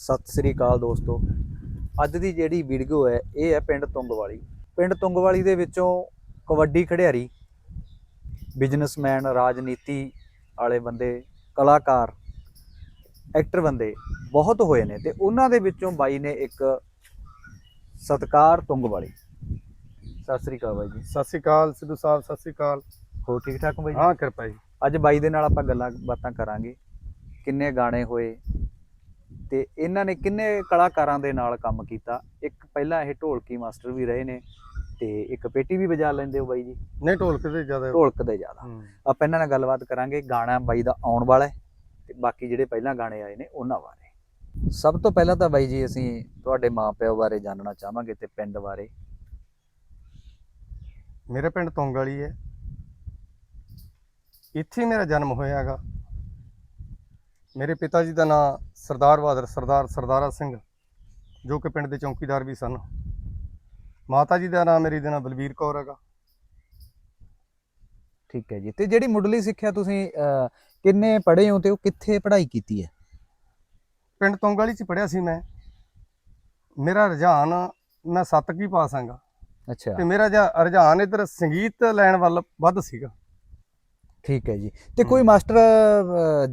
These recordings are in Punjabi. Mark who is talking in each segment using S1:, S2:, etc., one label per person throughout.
S1: ਸਤਿ ਸ੍ਰੀ ਅਕਾਲ ਦੋਸਤੋ। ਅੱਜ ਦੀ ਜਿਹੜੀ ਵੀਡੀਓ ਹੈ ਇਹ ਹੈ ਪਿੰਡ ਤੁੰਗਵਾਲੀ। ਪਿੰਡ ਤੁੰਗਵਾਲੀ ਦੇ ਵਿੱਚੋਂ ਕਬੱਡੀ ਖਿਡਾਰੀ ਬਿਜ਼ਨਸਮੈਨ ਰਾਜਨੀਤੀ ਵਾਲੇ ਬੰਦੇ ਕਲਾਕਾਰ ਐਕਟਰ ਬੰਦੇ ਬਹੁਤ ਹੋਏ ਨੇ ਤੇ ਉਹਨਾਂ ਦੇ ਵਿੱਚੋਂ ਬਾਈ ਨੇ ਇੱਕ ਸਤਕਾਰ ਤੁੰਗਵਾਲੀ। ਸਤਿ ਸ੍ਰੀ ਅਕਾਲ ਬਾਈ ਜੀ।
S2: ਸਤਿ ਸ਼੍ਰੀ ਅਕਾਲ ਸਿੱਧੂ ਸਾਹਿਬ ਸਤਿ ਸ਼੍ਰੀ ਅਕਾਲ।
S1: ਹੋਰ ਠੀਕ ਠਾਕ ਹੋ ਬਾਈ ਜੀ?
S2: ਹਾਂ ਕਿਰਪਾ ਜੀ।
S1: ਅੱਜ ਬਾਈ ਦੇ ਨਾਲ ਆਪਾਂ ਗੱਲਾਂ ਬਾਤਾਂ ਕਰਾਂਗੇ। ਕਿੰਨੇ ਗਾਣੇ ਹੋਏ ਤੇ ਇਹਨਾਂ ਨੇ ਕਿੰਨੇ ਕਲਾਕਾਰਾਂ ਦੇ ਨਾਲ ਕੰਮ ਕੀਤਾ? ਇੱਕ ਪਹਿਲਾਂ ਇਹ ਢੋਲਕੀ ਮਾਸਟਰ ਵੀ ਰਹੇ ਨੇ ਤੇ ਇੱਕ ਪੇਟੀ ਵੀ ਵਜਾ ਲੈਂਦੇ ਹੋ ਬਾਈ ਜੀ?
S2: ਨਹੀਂ ਢੋਲਕ ਤੇ ਜ਼ਿਆਦਾ।
S1: ਢੋਲਕ ਦੇ ਜ਼ਿਆਦਾ। ਆਪਾਂ ਇਹਨਾਂ ਨਾਲ ਗੱਲਬਾਤ ਕਰਾਂਗੇ। ਗਾਣਾ ਬਾਈ ਦਾ ਆਉਣ ਵਾਲਾ ਹੈ ਤੇ ਬਾਕੀ ਜਿਹੜੇ ਪਹਿਲਾਂ ਗਾਣੇ ਆਏ ਨੇ ਉਹਨਾਂ ਬਾਰੇ। ਸਭ ਤੋਂ ਪਹਿਲਾਂ ਤਾਂ ਬਾਈ ਜੀ ਅਸੀਂ ਤੁਹਾਡੇ ਮਾਪਿਓ ਬਾਰੇ ਜਾਣਨਾ ਚਾਹਾਂਗੇ ਤੇ ਪਿੰਡ ਬਾਰੇ।
S2: ਮੇਰੇ ਪਿੰਡ ਤੁੰਗ ਵਾਲੀ ਹੈ। ਇੱਥੇ ਮੇਰਾ ਜਨਮ ਹੋਇਆ ਹੈਗਾ। ਮੇਰੇ ਪਿਤਾ ਜੀ ਦਾ ਨਾਮ ਸਰਦਾਰ ਬਹਾਦਰ ਸਰਦਾਰ ਸਰਦਾਰਾ ਸਿੰਘ ਜੋ ਕਿ ਪਿੰਡ ਦੇ ਚੌਕੀਦਾਰ ਵੀ ਸਨ। ਮਾਤਾ ਜੀ ਦਾ ਨਾਮ ਮੇਰੀ ਦਾ ਬਲਬੀਰ ਕੌਰ ਹੈਗਾ।
S1: ਠੀਕ ਹੈ ਜੀ। ਤੇ ਜਿਹੜੀ ਮੁੱਢਲੀ ਸਿੱਖਿਆ ਤੁਸੀਂ ਅਹ, ਕਿੰਨੇ ਪੜ੍ਹੇ ਹੋ ਤੇ ਉਹ ਕਿੱਥੇ ਪੜ੍ਹਾਈ ਕੀਤੀ ਹੈ?
S2: ਪਿੰਡ ਤੁੰਗ ਵਾਲੀ ਚ ਪੜਿਆ ਸੀ ਮੈਂ। ਮੇਰਾ ਰੁਝਾਨ ਮੈਂ ਸੱਤ ਕੀ ਪਾਸ ਆਂਗਾ
S1: ਅੱਛਾ।
S2: ਤੇ ਮੇਰਾ ਜਾਂ ਰੁਝਾਨ ਇਧਰ ਸੰਗੀਤ ਲੈਣ ਵੱਲ ਵੱਧ ਸੀਗਾ।
S1: ਠੀਕ ਹੈ ਜੀ। ਤੇ ਕੋਈ ਮਾਸਟਰ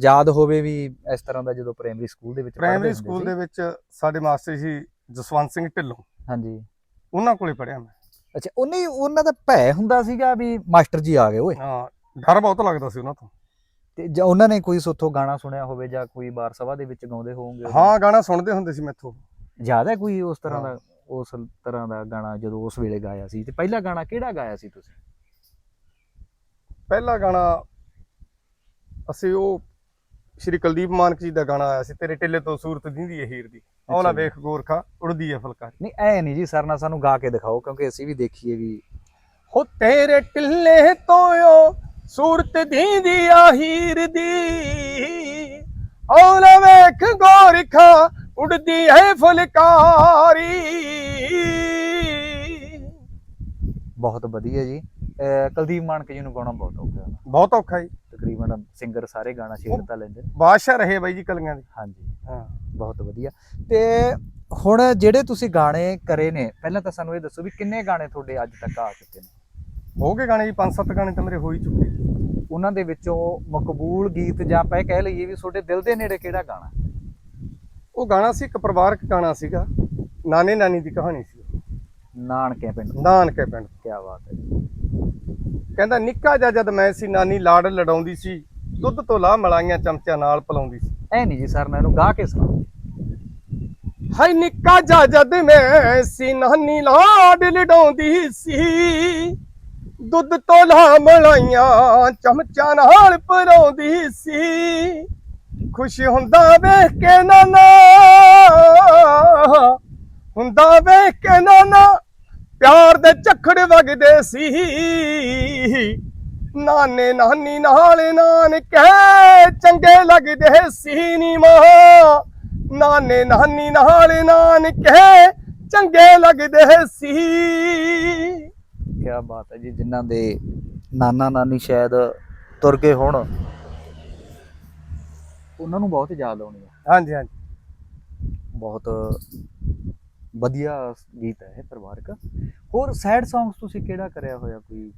S1: ਯਾਦ ਹੋਵੇ ਵੀ ਇਸ ਤਰ੍ਹਾਂ ਦਾ ਜਦੋਂ ਪ੍ਰਾਇਮਰੀ ਸਕੂਲ ਦੇ ਵਿੱਚ
S2: ਪ੍ਰਾਇਮਰੀ ਸਕੂਲ? ਦੇ ਵਿੱਚ ਸਾਡੇ ਮਾਸਟਰ ਸੀ ਜਸਵੰਤ ਸਿੰਘ ਢਿੱਲੋਂ।
S1: ਹਾਂਜੀ।
S2: ਉਹਨਾਂ ਕੋਲੇ ਪੜਿਆ ਮੈਂ।
S1: ਅੱਛਾ ਉਹਨੇ ਉਹਨਾਂ ਦਾ ਭੈ ਹੁੰਦਾ ਸੀਗਾ ਵੀ ਮਾਸਟਰ ਜੀ ਆ ਗਏ ਓਏ।
S2: ਹਾਂ ਡਰ ਬਹੁਤ ਲੱਗਦਾ ਸੀ ਉਹਨਾਂ ਤੋਂ।
S1: ਤੇ ਜਾਂ ਉਹਨਾਂ ਨੇ ਕੋਈ ਸੋਥੋਂ ਗਾਣਾ ਸੁਣਿਆ ਹੋਵੇ ਜਾਂ ਕੋਈ ਬਾਰ ਸਭਾ ਦੇ ਵਿੱਚ ਗਾਉਂਦੇ ਹੋਵੋਗੇ?
S2: ਹਾਂ ਗਾਣਾ ਸੁਣਦੇ ਹੁੰਦੇ ਸੀ ਮੈਥੋਂ।
S1: ਹੈ ਕੋਈ ਉਸ ਤਰ੍ਹਾਂ। ਦਾ ਉਸ ਤਰ੍ਹਾਂ ਦਾ ਗਾਣਾ ਜਦੋਂ ਉਸ ਵੇਲੇ ਗਾਇਆ ਸੀ? ਤੇ ਪਹਿਲਾ ਗਾਣਾ ਕਿਹੜਾ ਗਾਇਆ ਸੀ ਤੁਸੀਂ?
S2: ਪਹਿਲਾ ਗਾਣਾ ਅਸੀਂ ਉਹ ਸ਼੍ਰੀ ਕੁਲਦੀਪ ਮਾਨਕ ਜੀ ਦਾ ਗਾਣਾ ਆਇਆ ਸੀ ਤੇਰੇ ਟਿੱਲੇ ਤੋਂ ਸੂਰਤ ਦਿੰਦੀ ਏ ਹੀਰ ਦੀ। ਆਉਣਾ। ਵੇਖ ਗੋਰਖਾ ਉੜਦੀ ਏ ਫੁਲਕਾਰੀ।
S1: ਨਹੀਂ ਐ ਨਹੀਂ ਜੀ ਸਰਨਾ ਸਾਨੂੰ ਗਾ ਕੇ ਦਿਖਾਓ ਕਿਉਂਕਿ ਅਸੀਂ ਵੀ ਦੇਖੀਏ ਵੀ।
S2: ਹੋ ਤੇਰੇ ਟਿੱਲੇ ਤੋਂ ਓ ਸੂਰਤ ਦਿੰਦੀ ਆ ਹੀਰ ਦੀ। ਆਉਣਾ ਵੇਖ ਗੋਰਖਾ ਉੜਦੀ ਏ ਫੁਲਕਾਰੀ।
S1: ਬਹੁਤ ਵਧੀਆ ਜੀ। ਕੁਲਦੀਪ ਮਾਨਕ ਜੀ ਨੂੰ ਗਾਉਣਾ ਬਹੁਤ ਔਖਾ ਹੈ
S2: ਬਹੁਤ ਔਖਾ ਜੀ।
S1: ਤਕਰੀਬਨ ਸਿੰਗਰ ਸਾਰੇ ਗਾਣਾ ਸ਼ੇਅਰ ਤਾਂ ਲੈਂਦੇ ਨੇ।
S2: ਬਾਦਸ਼ਾਹ ਰਹੇ ਬਾਈ ਜੀ ਕਲੀਆਂ ਦੇ।
S1: ਹਾਂਜੀ।
S2: ਹਾਂ।
S1: ਬਹੁਤ ਵਧੀਆ। ਤੇ ਹੁਣ ਜਿਹੜੇ ਤੁਸੀਂ ਗਾਣੇ ਕਰੇ ਨੇ ਪਹਿਲਾਂ ਤਾਂ ਸਾਨੂੰ ਇਹ ਦੱਸੋ ਵੀ ਕਿੰਨੇ ਗਾਣੇ ਤੁਹਾਡੇ ਅੱਜ ਤੱਕ ਆ ਚੁੱਕੇ ਨੇ?
S2: ਹੋ ਗਏ ਗਾਣੇ ਜੀ ਪੰਜ ਸੱਤ ਗਾਣੇ ਤਾਂ ਮੇਰੇ ਹੋ ਹੀ ਚੁੱਕੇ।
S1: ਉਹਨਾਂ ਦੇ ਵਿੱਚੋਂ ਮਕਬੂਲ ਗੀਤ ਜਾਂ ਆਪਾਂ ਕਹਿ ਲਈਏ ਵੀ ਤੁਹਾਡੇ ਦਿਲ ਦੇ ਨੇੜੇ ਕਿਹੜਾ ਗਾਣਾ?
S2: ਉਹ ਗਾਣਾ ਸੀ ਇੱਕ ਪਰਿਵਾਰਕ ਗਾਣਾ ਸੀਗਾ। ਨਾਨੇ ਨਾਨੀ ਦੀ ਕਹਾਣੀ ਸੀ
S1: ਨਾਨਕੇ ਪਿੰਡ।
S2: ਨਾਨਕੇ ਪਿੰਡ।
S1: ਕੀ ਬਾਤ ਹੈ।
S2: ਕਹਿੰਦਾ ਨਿੱਕਾ ਜਿਹਾ ਜਦ ਮੈਂ ਸੀ ਨਾਨੀ ਲਾੜ ਲੜਾਉਂਦੀ ਸੀ ਦੁੱਧ ਤੋਂ ਲਾਹ ਮਲਾਈਆਂ ਚਮਚਿਆਂ ਨਾਲ ਪਲਾਉਂਦੀ ਸੀ।
S1: ਐ ਨਹੀਂ ਜੀ ਸਰ ਨੇ ਇਹਨੂੰ ਗਾ ਕੇ ਸੁਣਾਓ
S2: ਹਾਈ ਨਿੱਕਾ ਜਿਹਾ ਜਦ ਮੈਂ ਸੀ ਨਾਨੀ ਲਾੜ ਲੜਾਉਂਦੀ ਸੀ ਦੁੱਧ ਤੋਂ ਲਾਹ ਮਲਾਈਆਂ ਚਮਚਿਆਂ ਨਾਲ ਪਲਾਉਂਦੀ ਸੀ। ਖੁਸ਼ ਹੁੰਦਾ ਵੇਖ ਕੇ ਨਾਨਾ ਹੁੰਦਾ ਵੇਖ ਕੇ ਨਾਨਾ ਪਿਆਰ ਦੇ ਝੱਖੜ ਵਗਦੇ ਸੀ। ਨਾਨੇ ਨਾਨੀ ਨਾਲ ਨਾਨਕੇ ਚੰਗੇ ਲੱਗਦੇ ਸੀ ਨੀ ਮਾਂ। ਨਾਨੇ ਨਾਨੀ ਨਾਲ ਨਾਨਕੇ ਚੰਗੇ ਲੱਗਦੇ ਸੀ।
S1: ਕੀ ਬਾਤ ਹੈ ਜੀ ਜਿਨ੍ਹਾਂ ਦੇ ਨਾਨਾ ਨਾਨੀ ਸ਼ਾਇਦ ਤੁਰ ਗਏ ਹੋਣ। ਉਹਨਾਂ ਨੂੰ ਬਹੁਤ ਯਾਦ ਆਉਣੀ ਹੈ
S2: ਹਾਂਜੀ ਹਾਂਜੀ।
S1: ਬਹੁਤ ਵਧੀਆ ਗੀਤ ਹੈ ਇਹ ਪਰਿਵਾਰਕ। ਹੋਰ ਸੈਡ ਸੌਂਗਸ ਤੁਸੀਂ ਕਿਹੜਾ ਕਰਿਆ ਹੋਇਆ ਕੋਈ?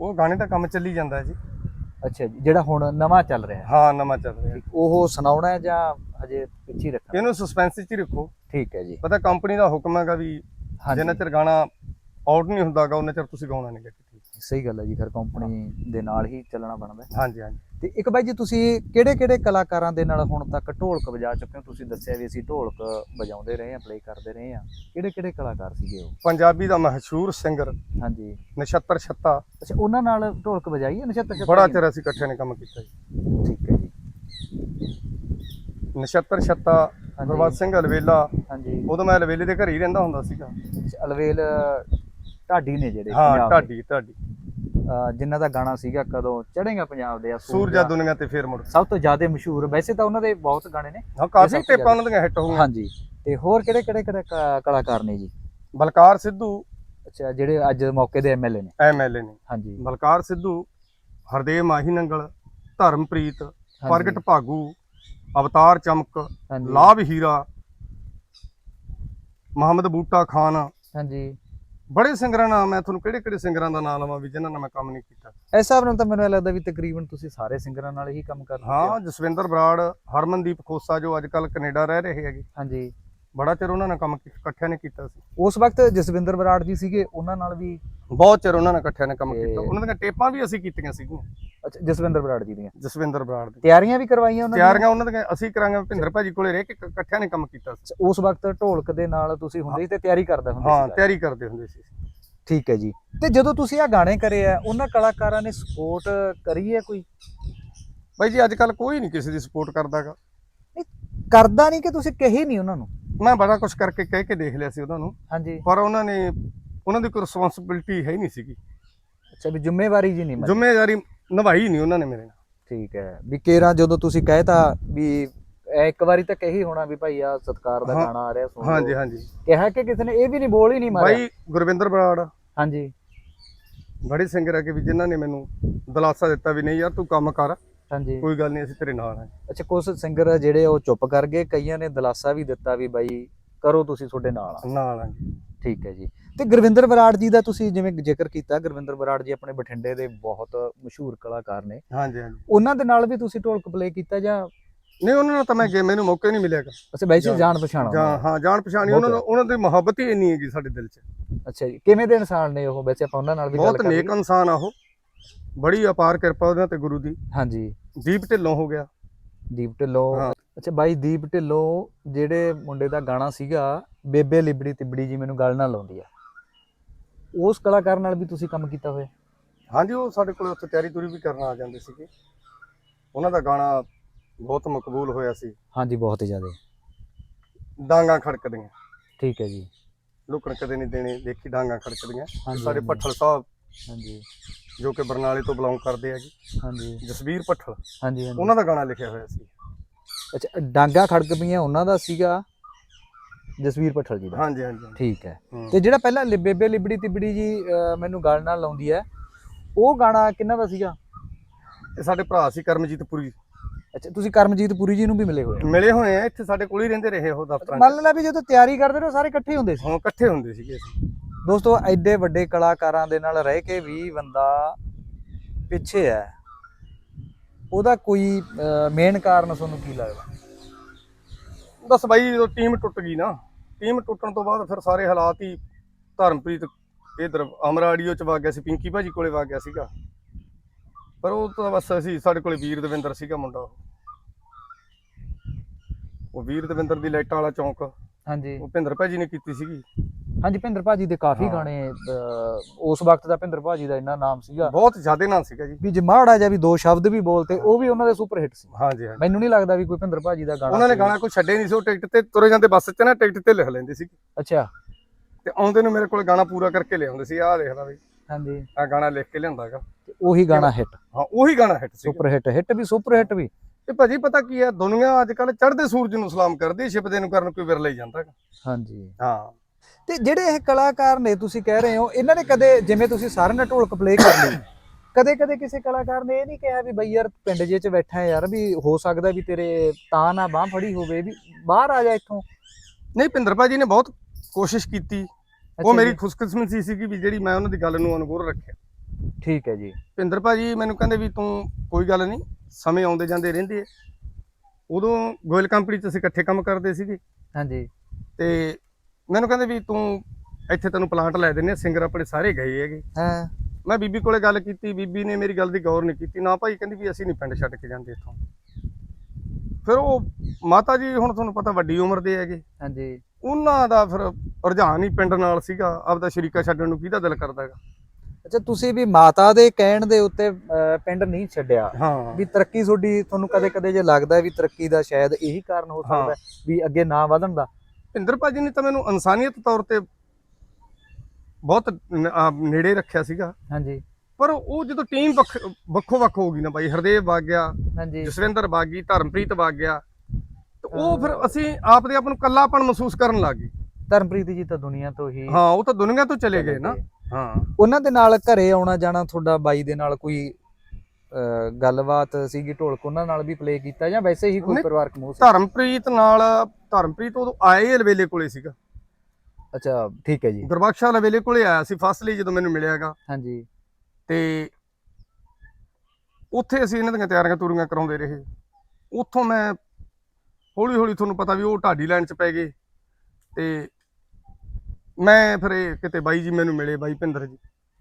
S2: ਉਹ ਗਾਣੇ ਦਾ ਕੰਮ ਚੱਲੀ ਜਾਂਦਾ ਹੈ ਜੀ।
S1: ਅੱਛਾ ਜੀ ਜਿਹੜਾ ਹੁਣ ਨਵਾਂ ਚੱਲ ਰਿਹਾ ਹੈ।
S2: ਹਾਂ ਨਵਾਂ ਚੱਲ ਰਿਹਾ।
S1: ਉਹ ਸੁਣਾਉਣਾ ਹੈ ਜਾਂ ਹਜੇ ਪਿੱਛੇ ਰੱਖਣਾ?
S2: ਇਹਨੂੰ ਸਸਪੈਂਸ 'ਚ ਹੀ ਰੱਖੋ।
S1: ਠੀਕ ਹੈ ਜੀ।
S2: ਪਤਾ ਕੰਪਨੀ ਦਾ ਹੁਕਮ ਹੈਗਾ ਵੀ ਜਿੰਨਾ ਚਿਰ ਗਾਣਾ ਆਊਟ ਨਹੀਂ ਹੁੰਦਾਗਾ ਉਹਨਾਂ ਚਿਰ ਤੁਸੀਂ ਗਾਉਣਾ ਨਹੀਂ ਕਿਤੇ
S1: ਸਹੀ ਗੱਲ ਹੈ ਜੀ ਫਿਰ ਕੰਪਨੀ ਦੇ ਨਾਲ ਹੀ ਚੱਲਣਾ ਬਣਦਾ ਹੈ।
S2: ਹਾਂਜੀ ਹਾਂਜੀ।
S1: ਤੇ ਇੱਕ ਬਾਈ ਜੀ ਤੁਸੀਂ ਕਿਹੜੇ ਕਿਹੜੇ ਕਲਾਕਾਰਾਂ ਦੇ ਨਾਲ ਹੁਣ ਤੱਕ ਢੋਲਕ ਵਜਾ ਚੁੱਕੇ ਹੋ? ਤੁਸੀਂ ਦੱਸਿਆ ਵੀ ਅਸੀਂ ਢੋਲਕ ਵਜਾਉਂਦੇ ਰਹੇ ਹਾਂ ਪਲੇ ਕਰਦੇ ਰਹੇ ਹਾਂ। ਕਿਹੜੇ ਕਿਹੜੇ ਕਲਾਕਾਰ ਸੀਗੇ ਉਹ?
S2: ਪੰਜਾਬੀ ਦਾ ਮਸ਼ਹੂਰ ਸਿੰਗਰ
S1: ਹਾਂਜੀ।
S2: ਨਛੱਤਰ ਛੱਤਾ।
S1: ਅੱਛਾ ਉਹਨਾਂ ਨਾਲ ਢੋਲਕ ਵਜਾਈ ਹੈ? ਨਛੱਤਰ ਛੱਤਰ
S2: ਬੜਾ? ਚਿਰ ਅਸੀਂ ਇਕੱਠੇ ਨੇ ਕੰਮ ਕੀਤਾ ਜੀ।
S1: ਠੀਕ ਹੈ ਜੀ।
S2: ਨਛੱਤਰ ਛੱਤਾ। ਗੁਰਬਖਸ਼ ਸਿੰਘ ਅਲਵੇਲਾ
S1: ਹਾਂਜੀ।
S2: ਉਦੋਂ ਮੈਂ ਅਲਵੇਲੇ ਦੇ ਘਰ ਹੀ ਰਹਿੰਦਾ ਹੁੰਦਾ ਸੀਗਾ।
S1: ਅਲਵੇਲ ਢਾਡੀ ਨੇ ਜਿਹੜੇ
S2: ਹਾਂ। ਢਾਡੀ ਢਾਡੀ।
S1: ਜਿਨ੍ਹਾਂ ਦਾ ਗਾਣਾ ਸੀਗਾ ਕਦੋਂ ਚੜੇਗਾ ਪੰਜਾਬ ਦੇ ਆ
S2: ਸੂਰਜਾ ਦੁਨੀਆ ਤੇ ਫੇਰ ਮੁੜ
S1: ਸਭ ਤੋਂ ਜ਼ਿਆਦਾ ਮਸ਼ਹੂਰ ਵੈਸੇ ਤਾਂ ਉਹਨਾਂ ਦੇ ਬਹੁਤ ਗਾਣੇ ਨੇ।
S2: ਹਾਂ ਕਾਫੀ ਟੇਪਾਂ ਉਹਨਾਂ ਦੀਆਂ ਹਿੱਟ ਹੋਈਆਂ।
S1: ਹਾਂਜੀ ਤੇ ਹੋਰ ਕਿਹੜੇ ਕਿਹੜੇ ਕਲਾਕਾਰ ਨੇ ਜੀ?
S2: ਬਲਕਾਰ ਸਿੱਧੂ।
S1: ਅੱਛਾ ਜਿਹੜੇ ਅੱਜ ਮੌਕੇ ਦੇ ਐਮਐਲਏ ਨੇ।
S2: ਐਮਐਲਏ ਨੇ।
S1: ਹਾਂਜੀ।
S2: ਬਲਕਾਰ ਸਿੱਧੂ ਹਰਦੇਵ ਮਾਹੀ ਨੰਗਲ ਧਰਮਪ੍ਰੀਤ। ਪ੍ਰਗਟ ਭਾਗੂ ਅਵਤਾਰ ਚਮਕ ਲਾਭ ਹੀਰਾ ਮੁਹੰਮਦ ਬੂਟਾ ਖਾਨ।
S1: ਹਾਂਜੀ।
S2: ਬੜੇ ਸਿੰਗਰਾਂ ਨਾਲ ਮੈਂ ਤੁਹਾਨੂੰ ਕਿਹੜੇ ਕਿਹੜੇ ਸਿੰਗਰਾਂ ਦਾ ਨਾਮ ਲਵਾਂ ਵੀ ਜਿਨ੍ਹਾਂ ਨਾਲ ਮੈਂ ਕੰਮ ਨਹੀਂ ਕੀਤਾ?
S1: ਇਸ ਹਿਸਾਬ ਨਾਲ ਤਾਂ ਮੈਨੂੰ ਇਹ ਲੱਗਦਾ ਵੀ ਤਕਰੀਬਨ ਤੁਸੀਂ ਸਾਰੇ ਸਿੰਗਰਾਂ ਨਾਲ ਹੀ ਕੰਮ ਕਰਦੇ
S2: ਹਾਂ ਜਸਵਿੰਦਰ ਬਰਾੜ ਹਰਮਨਦੀਪ ਖੋਸਾ ਜੋ ਅੱਜ ਕੱਲ ਕੈਨੇਡਾ ਰਹਿ ਰਹੇ ਹੈਗੇ।
S1: ਹਾਂਜੀ।
S2: ਬੜਾ ਚਿਰ ਉਹਨਾਂ ਨਾਲ ਕੰਮ ਕੀ- ਇਕੱਠਿਆਂ ਨੇ ਕੀਤਾ ਸੀ।
S1: ਉਸ ਵਕਤ ਜਸਵਿੰਦਰ ਬਰਾੜ ਜੀ ਸੀਗੇ ਉਹਨਾਂ ਨਾਲ ਵੀ
S2: ਬਹੁਤ ਚਿਰ ਉਹਨਾਂ ਨਾਲ ਇਕੱਠਿਆਂ ਨੇ ਕੰਮ
S1: ਤੇ-
S2: ਕੀਤਾ ਉਹਨਾਂ ਦੀਆਂ ਟੇਪਾਂ ਵੀ ਅਸੀਂ ਕੀਤੀਆਂ ਸੀਗੀਆਂ।
S1: ਅੱਛਾ ਜਸਵਿੰਦਰ ਬਰਾੜ ਜੀ ਦੀਆਂ।
S2: ਜਸਵਿੰਦਰ ਬਰਾੜ ਦੀ।
S1: ਤਿਆਰੀਆਂ ਵੀ ਕਰਵਾਈਆਂ ਉਹਨਾਂ
S2: ਤਿਆਰੀਆਂ ਉਹਨਾਂ ਦੀਆਂ ਅਸੀਂ ਕਰਾਂਗੇ ਭਿੰਦਰ ਭਾਜੀ ਕੋਲੇ ਰਹਿ ਕੇ ਇਕ- ਇਕੱਠਿਆਂ ਨੇ ਕੰਮ ਕੀਤਾ ਸੀ।
S1: ਦੀਆਂ? ਉਸ ਵਕਤ ਢੋਲਕ ਦੇ ਨਾਲ ਤੁਸੀਂ ਹੁੰਦੇ ਸੀ ਤੇ ਤਿਆਰੀ ਕਰਦੇ ਹੁੰਦੇ
S2: ਹਾਂ
S1: ਸੀ
S2: ਤਿਆਰੀ ਕਰਦੇ ਹੁੰਦੇ ਸੀ।
S1: ਠੀਕ ਹੈ ਜੀ। ਤੇ ਜਦੋਂ ਤੁਸੀਂ ਆ ਗਾਣੇ ਕਰੇ ਆ ਉਹਨਾਂ ਕਲਾਕਾਰਾਂ ਨੇ ਸਪੋਰਟ ਕਰੀ ਹੈ ਕੋਈ?
S2: ਬਾਈ ਜੀ ਅੱਜ ਕੱਲ ਕੋਈ ਨਹੀਂ ਕਿਸੇ ਦੀ ਸਪੋਰਟ ਕਰਦਾਗਾ
S1: ਕਰਦਾ ਨਹੀਂ ਕਿ ਤੁਸੀਂ ਕਹੀ ਨਹੀਂ ਉਹਨਾਂ ਨੂੰ?
S2: ਮੈਂ ਬੜਾ ਕੁਝ ਕਰਕੇ ਕਹਿ ਕੇ ਦੇਖ ਲਿਆ ਸੀ ਉਹਨਾਂ ਨੂੰ।
S1: ਹਾਂਜੀ।
S2: ਪਰ ਉਹਨਾਂ ਨੇ ਉਹਨਾਂ ਦੀ ਕੋਈ ਰਿਸਪੌਂਸਿਬਿਲਟੀ ਹੈ ਹੀ ਨਹੀਂ ਸੀਗੀ।
S1: ਅੱਛਾ ਵੀ ਜ਼ਿੰਮੇਵਾਰੀ ਜੀ ਨਹੀਂ
S2: ਜ਼ਿੰਮੇਵਾਰੀ ਨਿਭਾਈ ਨਹੀਂ ਉਹਨਾਂ ਨੇ ਮੇਰੇ ਨਾਲ।
S1: ਠੀਕ ਹੈ। ਵੀ ਕੇਰਾ ਜਦੋਂ ਤੁਸੀਂ ਕਹਿਤਾ ਵੀ ਇਹ ਇੱਕ ਵਾਰੀ ਤਾਂ ਕਹੀ ਹੋਣਾ ਵੀ ਭਾਈ ਆ ਸਤਕਾਰ ਦਾ
S2: ਹਾਂ,
S1: ਗਾਣਾ ਆ ਰਿਹਾ ਸੁਣ
S2: ਹਾਂਜੀ। ਹਾਂਜੀ।
S1: ਕਿਹਾ ਕਿ ਕਿਸੇ ਨੇ? ਇਹ ਵੀ ਨਹੀਂ ਬੋਲ ਹੀ ਨਹੀਂ ਮਾਰਿਆ।
S2: ਬਾਈ ਗੁਰਵਿੰਦਰ ਬਰਾੜ।
S1: ਹਾਂਜੀ।
S2: ਬੜੇ ਸਿੰਗਰ ਆ ਕਿ ਵੀ ਜਿਨ੍ਹਾਂ ਨੇ ਮੈਨੂੰ ਦਿਲਾਸਾ ਦਿੱਤਾ ਵੀ ਨਹੀਂ ਯਾਰ ਤੂੰ ਕੰਮ ਕਰ।
S1: ਹਾਂਜੀ।
S2: ਕੋਈ ਗੱਲ ਨਹੀਂ ਅਸੀਂ ਤੇਰੇ ਨਾਲ ਹਾਂ
S1: ਅੱਛਾ ਕੁਝ ਸਿੰਗਰ ਜਿਹੜੇ ਉਹ ਚੁੱਪ ਕਰ ਗਏ ਕਈਆਂ ਨੇ ਦਿਲਾਸਾ ਵੀ ਦਿੱਤਾ ਵੀ ਬਾਈ ਕਰੋ ਤੁਸੀਂ ਤੁਹਾਡੇ ਨਾਲ ਆ।
S2: ਨਾਲ ਹਾਂ ਜੀ।
S1: ਠੀਕ ਹੈ ਜੀ। ਤੇ ਗੁਰਵਿੰਦਰ ਬਰਾੜ ਜੀ ਦਾ ਤੁਸੀਂ ਜਿਵੇਂ ਜ਼ਿਕਰ ਕੀਤਾ ਗੁਰਵਿੰਦਰ ਬਰਾੜ ਜੀ ਆਪਣੇ ਬਠਿੰਡੇ ਦੇ ਬਹੁਤ ਮਸ਼ਹੂਰ ਕਲਾਕਾਰ ਨੇ।
S2: ਹਾਂਜੀ ਹਾਂਜੀ।
S1: ਉਹਨਾਂ ਦੇ ਨਾਲ ਵੀ ਤੁਸੀਂ ਢੋਲਕ ਪਲੇ ਕੀਤਾ ਜਾਂ
S2: ਨਹੀਂ ਉਹਨਾਂ ਨਾਲ ਤਾਂ ਮੈਂ ਗਿਆ ਮੈਨੂੰ ਮੌਕਾ ਹੀ ਨਹੀਂ ਮਿਲਿਆਗਾ
S1: ਅੱਛਾ ਵੈਸੇ
S2: ਜਾਣ-
S1: ਜਾਣ ਪਛਾਣ
S2: ਜਾਂ ਹਾਂ ਜਾਣ ਪਛਾਣੀ ਉਹਨਾਂ ਨੂੰ ਉਹਨਾਂ ਦੀ ਮੁਹੱਬਤ ਹੀ ਇੰਨੀ ਹੈਗੀ ਸਾਡੇ ਦਿਲ 'ਚ।
S1: ਅੱਛਾ ਜੀ ਕਿਵੇਂ ਦੇ ਇਨਸਾਨ ਨੇ ਉਹ? ਵੈਸੇ ਆਪਾਂ ਉਹਨਾਂ ਨਾਲ ਵੀ ਗੱਲ
S2: ਬਹੁਤ
S1: ਕਰ
S2: ਨੇਕ ਇਨਸਾਨ ਆ ਉਹ। ਬੜੀ ਅਪਾਰ ਕਿਰਪਾ ਉਹਨਾਂ ਤੇ ਗੁਰੂ ਦੀ।
S1: ਹਾਂਜੀ।
S2: ਦੀਪ ਢਿੱਲੋਂ ਹੋ ਗਿਆ।
S1: ਦੀਪ ਢਿੱਲੋਂ। ਅੱਛਾ ਬਾਈ ਦੀਪ ਢਿੱਲੋਂ ਜਿਹੜੇ ਮੁੰਡੇ ਦਾ ਗਾਣਾ ਸੀਗਾ ਬੇਬੇ ਲਿਬੜੀ ਤਿਬੜੀ ਜੀ ਮੈਨੂੰ ਗੱਲ ਨਾਲ ਲਾਉਂਦੀ ਆ। ਉਸ ਕਲਾਕਾਰ ਨਾਲ ਵੀ ਤੁਸੀਂ ਕੰਮ ਕੀਤਾ ਹੋਇਆ?
S2: ਹਾਂਜੀ ਉਹ ਸਾਡੇ ਕੋਲ ਉੱਥੇ ਤਿਆਰੀ ਤੁਰੀ ਵੀ ਕਰਨ ਆ ਜਾਂਦੇ ਸੀਗੇ। ਉਹਨਾਂ ਦਾ ਗਾਣਾ ਬਹੁਤ ਮਕਬੂਲ ਹੋਇਆ ਸੀ।
S1: ਹਾਂਜੀ ਬਹੁਤ ਜ਼ਿਆਦਾ।
S2: ਡਾਂਗਾ ਖੜਕਦੀਆਂ।
S1: ਠੀਕ ਹੈ ਜੀ।
S2: ਲੁਕਣ ਕਦੇ ਨਹੀਂ ਦੇਣੇ ਦੇਖੀ ਡਾਂਗਾ ਖੜਕਦੀਆਂ। ਸਾਡੇ। ਪੱਠਲ ਸਾਹਿਬ
S1: ਹਾਂਜੀ।
S2: ਜੋ ਕਿ ਬਰਨਾਲੇ ਤੋਂ ਬਿਲੋਂਗ ਕਰਦੇ ਆ ਜੀ।
S1: ਹਾਂਜੀ।
S2: ਜਸਵੀਰ ਪੱਠਲ
S1: ਹਾਂਜੀ ਹਾਂਜੀ।
S2: ਉਹਨਾਂ ਦਾ ਗਾਣਾ ਲਿਖਿਆ ਹੋਇਆ ਸੀ।
S1: ਅੱਛਾ ਡਾਂਗਾ ਖੜਕ ਪਈਆਂ ਉਹਨਾਂ ਦਾ ਸੀਗਾ ਜਸਵੀਰ ਪਠਲ ਜੀ ਦਾ।
S2: ਹਾਂਜੀ ਹਾਂਜੀ।
S1: ਠੀਕ ਹੈ। ਤੇ ਜਿਹੜਾ ਪਹਿਲਾਂ ਬੇਬੇ ਲਿਬੜੀ ਤਿਬੜੀ ਜੀ ਮੈਨੂੰ ਗੱਲ ਨਾਲ ਲਾਉਂਦੀ ਹੈ ਉਹ ਗਾਣਾ ਕਿੰਨਾ ਦਾ ਸੀਗਾ?
S2: ਇਹ ਸਾਡੇ ਭਰਾ ਸੀ ਕਰਮਜੀਤ ਪੁਰੀ।
S1: ਅੱਛਾ ਤੁਸੀਂ ਕਰਮਜੀਤ ਪੁਰੀ ਜੀ ਨੂੰ ਵੀ ਮਿਲੇ ਹੋਏ।
S2: ਮਿਲੇ ਹੋਏ ਆ ਇੱਥੇ ਸਾਡੇ ਕੋਲ ਹੀ ਰਹਿੰਦੇ ਰਹੇ ਉਹ ਦਫ਼ਤਰਾਂ
S1: ਮੰਨ ਲੈ ਵੀ ਜਦੋਂ ਤਿਆਰੀ ਕਰਦੇ ਨੇ ਸਾਰੇ ਇਕੱਠੇ ਹੁੰਦੇ ਸੀ।
S2: ਹਾਂ ਇਕੱਠੇ ਹੁੰਦੇ ਸੀਗੇ ਅਸੀਂ।
S1: ਦੋਸਤੋ ਐਡੇ ਵੱਡੇ ਕਲਾਕਾਰਾਂ ਦੇ ਨਾਲ ਰਹਿ ਕੇ ਵੀ ਬੰਦਾ ਪਿੱਛੇ ਹੈ। ਉਹਦਾ ਕੋਈ ਮੇਨ ਕਾਰਨ ਤੁਹਾਨੂੰ ਕੀ ਲੱਗਦਾ?
S2: ਬਸ ਬਾਈ ਜਦੋਂ ਟੀਮ ਟੁੱਟ ਗਈ ਨਾ ਟੀਮ ਟੁੱਟਣ ਤੋਂ ਬਾਅਦ ਫਿਰ ਸਾਰੇ ਹਾਲਾਤ ਹੀ ਧਰਮਪ੍ਰੀਤ ਇਧਰ ਅਮਰਾੜੀਓ ਚ ਵਗ ਗਿਆ ਸੀ ਪਿੰਕੀ ਭਾਜੀ ਕੋਲੇ ਵਗ ਗਿਆ ਸੀਗਾ। ਪਰ ਉਹ ਤਾਂ ਬਸ ਅਸੀਂ ਸਾਡੇ ਕੋਲੇ ਵੀਰ ਦਵਿੰਦਰ ਸੀਗਾ ਮੁੰਡਾ ਉਹ। ਉਹ ਵੀਰ ਦਵਿੰਦਰ ਦੀ ਲਾਈਟਾਂ ਵਾਲਾ ਚੌਂਕ
S1: ਹਾਂਜੀ।
S2: ਉਹ ਭਿੰਦਰ ਭਾਜੀ ਨੇ ਕੀਤੀ ਸੀਗੀ।
S1: ਹਾਂਜੀ ਭਿੰਦਰ ਭਾਜੀ ਦੇ ਕਾਫੀ
S2: ਹਾਂ।
S1: ਗਾਣੇ ਅਹ, ਉਸ ਵਕਤ ਦਾ ਭਿੰਦਰ ਭਾਜੀ ਦਾ ਇੰਨਾ ਨਾਮ ਸੀਗਾ।
S2: ਬਹੁਤ ਜ਼ਿਆਦਾ ਨਾਂ ਸੀਗਾ ਜੀ।
S1: ਵੀ ਜੇ ਮਾੜਾ ਜਿਹਾ ਵੀ ਦੋ ਸ਼ਬਦ ਵੀ ਬੋਲਤੇ ਉਹ ਵੀ ਉਹਨਾਂ ਦੇ ਸੁਪਰ ਹਿੱਟ ਸੀ।
S2: ਹਾਂਜੀ ਹਾਂਜੀ।
S1: ਮੈਨੂੰ ਨਹੀਂ ਲੱਗਦਾ ਵੀ ਕੋਈ ਭਿੰਦਰ ਭਾਜੀ ਦਾ ਗਾਣਾ
S2: ਉਹਨਾਂ ਨੇ
S1: ਸੀ।
S2: ਗਾਣਾ ਕੋਈ ਛੱਡੇ ਨਹੀਂ ਸੀ ਉਹ ਟਿਕਟ ਤੇ ਤੁਰੇ ਜਾਂਦੇ ਬੱਸ 'ਚ ਨਾ ਟਿਕਟ ਤੇ ਲਿਖ ਲੈਂਦੇ ਸੀ।
S1: ਅੱਛਾ।
S2: ਤੇ ਆਉਂਦੇ ਨੂੰ ਮੇਰੇ ਕੋਲ ਗਾਣਾ ਪੂਰਾ ਕਰਕੇ ਲਿਆਉਂਦੇ ਸੀ ਆਹ ਦੇਖ ਲੈ ਬਈ
S1: ਹਾਂਜੀ।
S2: ਆਹ ਗਾਣਾ ਲਿਖ ਕੇ ਲਿਆਂਦਾ ਹੈਗਾ।
S1: ਤੇ ਉਹੀ ਗਾਣਾ ਹਿੱਟ।
S2: ਹਾਂ ਉਹੀ ਗਾਣਾ ਹਿੱਟ ਸੀ।
S1: ਸੁਪਰ ਹਿੱਟ ਹਿੱਟ ਵੀ ਸੁਪਰ ਹਿੱਟ ਵੀ।
S2: ਤੇ ਭਾਜੀ ਪਤਾ ਕੀ ਹੈ ਦੁਨੀਆ ਅੱਜ ਕੱਲ ਚੜ੍ਹਦੇ ਸੂਰਜ ਨੂੰ ਸਲਾਮ ਕਰਦੀ ਛਿਪਦੇ ਨੂੰ ਕਰਨ ਕੋਈ ਵਿਰਲਾ ਹੀ ਜਾਂਦਾ।
S1: ਹਾਂਜੀ।
S2: ਹਾਂ।
S1: ਤੇ ਜਿਹੜੇ ਇਹ ਕਲਾਕਾਰ ਨੇ ਤੁਸੀਂ ਕਹਿ ਰਹੇ ਹੋ ਇਹਨਾਂ ਨੇ ਕਦੇ ਜਿਵੇਂ ਤੁਸੀਂ ਸਾਰਿਆਂ ਨੇ ਢੋਲਕ ਪਲੇ ਕਰ ਲਈ ਕਦੇ ਕਦੇ ਕਿਸੇ ਕਲਾਕਾਰ ਨੇ ਇਹ ਨਹੀਂ ਕਿਹਾ ਵੀ ਬਈ ਯਾਰ ਪਿੰਡ ਜੇ ਚ ਬੈਠਾ ਯਾਰ ਵੀ ਹੋ ਸਕਦਾ ਵੀ ਤੇਰੇ ਤਾਂ ਨਾ ਬਾਹ ਫੜੀ ਹੋਵੇ ਵੀ ਬਾਹਰ ਆ ਜਾ ਇੱਥੋਂ।
S2: ਨਹੀਂ ਭਿੰਦਰ ਭਾਜੀ ਨੇ ਬਹੁਤ ਕੋਸ਼ਿਸ਼ ਕੀਤੀ। ਉਹ ਮੇਰੀ ਖੁਸ਼ਕਿਸਮਤੀ ਸੀ ਵੀ ਜਿਹੜੀ ਮੈਂ ਉਹਨਾਂ ਦੀ ਗੱਲ ਨੂੰ ਅਨੁਗੁਰ ਰੱਖਿਆ।
S1: ਠੀਕ ਹੈ ਜੀ।
S2: ਭਿੰਦਰ ਭਾਜੀ ਮੈਨੂੰ ਕਹਿੰਦੇ ਵੀ ਤੂੰ ਕੋਈ ਗੱਲ ਨਹੀਂ ਸਮੇਂ ਆਉਂਦੇ ਜਾਂਦੇ ਰਹਿੰਦੇ ਆ। ਉਦੋਂ ਗੋਇਲ ਕੰਪਨੀ 'ਚ ਅਸੀਂ ਇਕੱਠੇ ਕੰਮ ਕਰਦੇ ਸੀਗੇ।
S1: ਹਾਂਜੀ।
S2: ਤੇ ਮੈਨੂੰ ਕਹਿੰਦੇ ਵੀ ਤੂੰ ਇੱਥੇ ਤੈਨੂੰ ਪਲਾਂਟ ਲੈ ਦਿੰਨੇ ਆ ਸਿੰਗਰ ਆਪਣੇ ਸਾਰੇ ਗਏ ਹੈਗੇ।
S1: ਹਾਂ।
S2: ਮੈਂ ਬੀਬੀ ਕੋਲੇ ਗੱਲ ਕੀਤੀ ਬੀਬੀ ਨੇ ਮੇਰੀ ਗੱਲ ਦੀ ਗੌਰ ਨਹੀਂ ਕੀਤੀ ਨਾ ਭਾਈ ਕਹਿੰਦੀ ਵੀ ਅਸੀਂ ਨਹੀਂ ਪਿੰਡ ਛੱਡ ਕੇ ਜਾਂਦੇ ਇੱਥੋਂ। ਫਿਰ ਉਹ ਮਾਤਾ ਜੀ ਹੁਣ ਤੁਹਾਨੂੰ ਪਤਾ ਵੱਡੀ ਉਮਰ ਦੇ ਹੈਗੇ।
S1: ਹਾਂਜੀ।
S2: ਉਹਨਾਂ ਦਾ ਫਿਰ ਰੁਝਾਨ ਹੀ ਪਿੰਡ ਨਾਲ ਸੀਗਾ ਆਪਦਾ ਸ਼ਰੀਕਾ ਛੱਡਣ ਨੂੰ ਕਿਹਦਾ ਦਿਲ ਕਰਦਾ ਹੈਗਾ।
S1: ਅੱਛਾ ਤੁਸੀਂ ਵੀ ਮਾਤਾ ਦੇ ਕਹਿਣ ਦੇ ਉੱਤੇ ਪਿੰਡ ਨਹੀਂ ਛੱਡਿਆ।
S2: ਹਾਂ।
S1: ਵੀ ਤਰੱਕੀ ਤੁਹਾਡੀ ਤੁਹਾਨੂੰ ਕਦੇ ਕਦੇ ਜੇ ਲੱਗਦਾ ਵੀ ਤਰੱਕੀ ਦਾ ਸ਼ਾਇਦ ਇਹੀ ਕਾਰਨ ਹੋ ਸਕਦਾ ਵੀ ਅੱਗੇ ਨਾ ਵਧਣ ਦਾ?
S2: ਭਿੰਦਰ ਭਾਜੀ ਨੇ ਤਾਂ ਮੈਨੂੰ ਇਨਸਾਨੀਅਤ ਤੌਰ ਤੇ ਬਹੁਤ ਨ- ਆ, ਨੇੜੇ ਰੱਖਿਆ ਸੀਗਾ।
S1: ਹਾਂਜੀ।
S2: ਪਰ ਉਹ ਜਦੋਂ ਟੀਮ ਵੱਖੋ ਵੱਖ ਹੋ ਗਈ ਨਾ ਬਾਈ ਹਰਦੇਵ ਵਗ ਗਿਆ
S1: ਹਾਂਜੀ।
S2: ਜਸਵਿੰਦਰ ਬਾਗੀ ਧਰਮਪ੍ਰੀਤ ਵਗ ਗਿਆ ਤੇ ਉਹ ਫਿਰ ਅਸੀਂ ਆਪ ਦੇ ਆਪ ਨੂੰ ਕੱਲਾਪਣ ਮਹਿਸੂਸ ਕਰਨ ਲੱਗ ਗਏ।
S1: ਧਰਮਪ੍ਰੀਤ ਜੀ ਤਾਂ ਦੁਨੀਆ ਤੋਂ ਹੀ
S2: ਹਾਂ ਉਹ ਤਾਂ ਦੁਨੀਆ ਤੋਂ ਚਲੇ ਗਏ ਨਾ। ਹਾਂ।
S1: ਉਹਨਾਂ ਦੇ ਨਾਲ ਘਰੇ ਆਉਣਾ ਜਾਣਾ ਤੁਹਾਡਾ ਬਾਈ ਦੇ ਨਾਲ ਕੋਈ ਗੱਲਬਾਤ ਸੀਗੀ ਢੋਲਕ ਉਹਨਾਂ ਨਾਲ ਵੀ ਪਲੇ ਕੀਤਾ ਜਾਂ ਵੈਸੇ ਹੀ ਕੋਈ
S2: ਨਹੀਂ,
S1: ਪਰਿਵਾਰਕ ਮੂਹ ਸੀ?
S2: ਧਰਮਪ੍ਰੀਤ ਨਾਲ ਧਰਮਪ੍ਰੀਤ ਉਦੋਂ ਆਏ ਲਵੇਲੇ ਕੋਲੇ ਸੀਗਾ।
S1: ਅੱਛਾ ਠੀਕ ਹੈ ਜੀ।
S2: ਗੁਰਬਖਸ਼ਾ ਲਵੇਲੇ ਕੋਲੇ ਆਇਆ ਸੀ ਫਸਲੀ ਜਦੋਂ ਮੈਨੂੰ ਮਿਲਿਆਗਾ।
S1: ਹਾਂਜੀ।
S2: ਤੇ ਉੱਥੇ ਅਸੀਂ ਇਹਨਾਂ ਦੀਆਂ ਤਿਆਰੀਆਂ ਤੁਰੀਆਂ ਕਰਾਉਂਦੇ ਰਹੇ। ਉੱਥੋਂ ਮੈਂ ਹੌਲੀ ਹੌਲੀ ਤੁਹਾਨੂੰ ਪਤਾ ਵੀ ਉਹ ਢਾਡੀ ਲਾਈਨ 'ਚ ਪੈ ਗਏ। ਤੇ ਮੈਂ ਫਿਰ ਇਹ ਕਿਤੇ ਬਾਈ ਜੀ ਮੈਨੂੰ ਮਿਲੇ ਬਾਈ ਭਿੰਦਰ ਜੀ।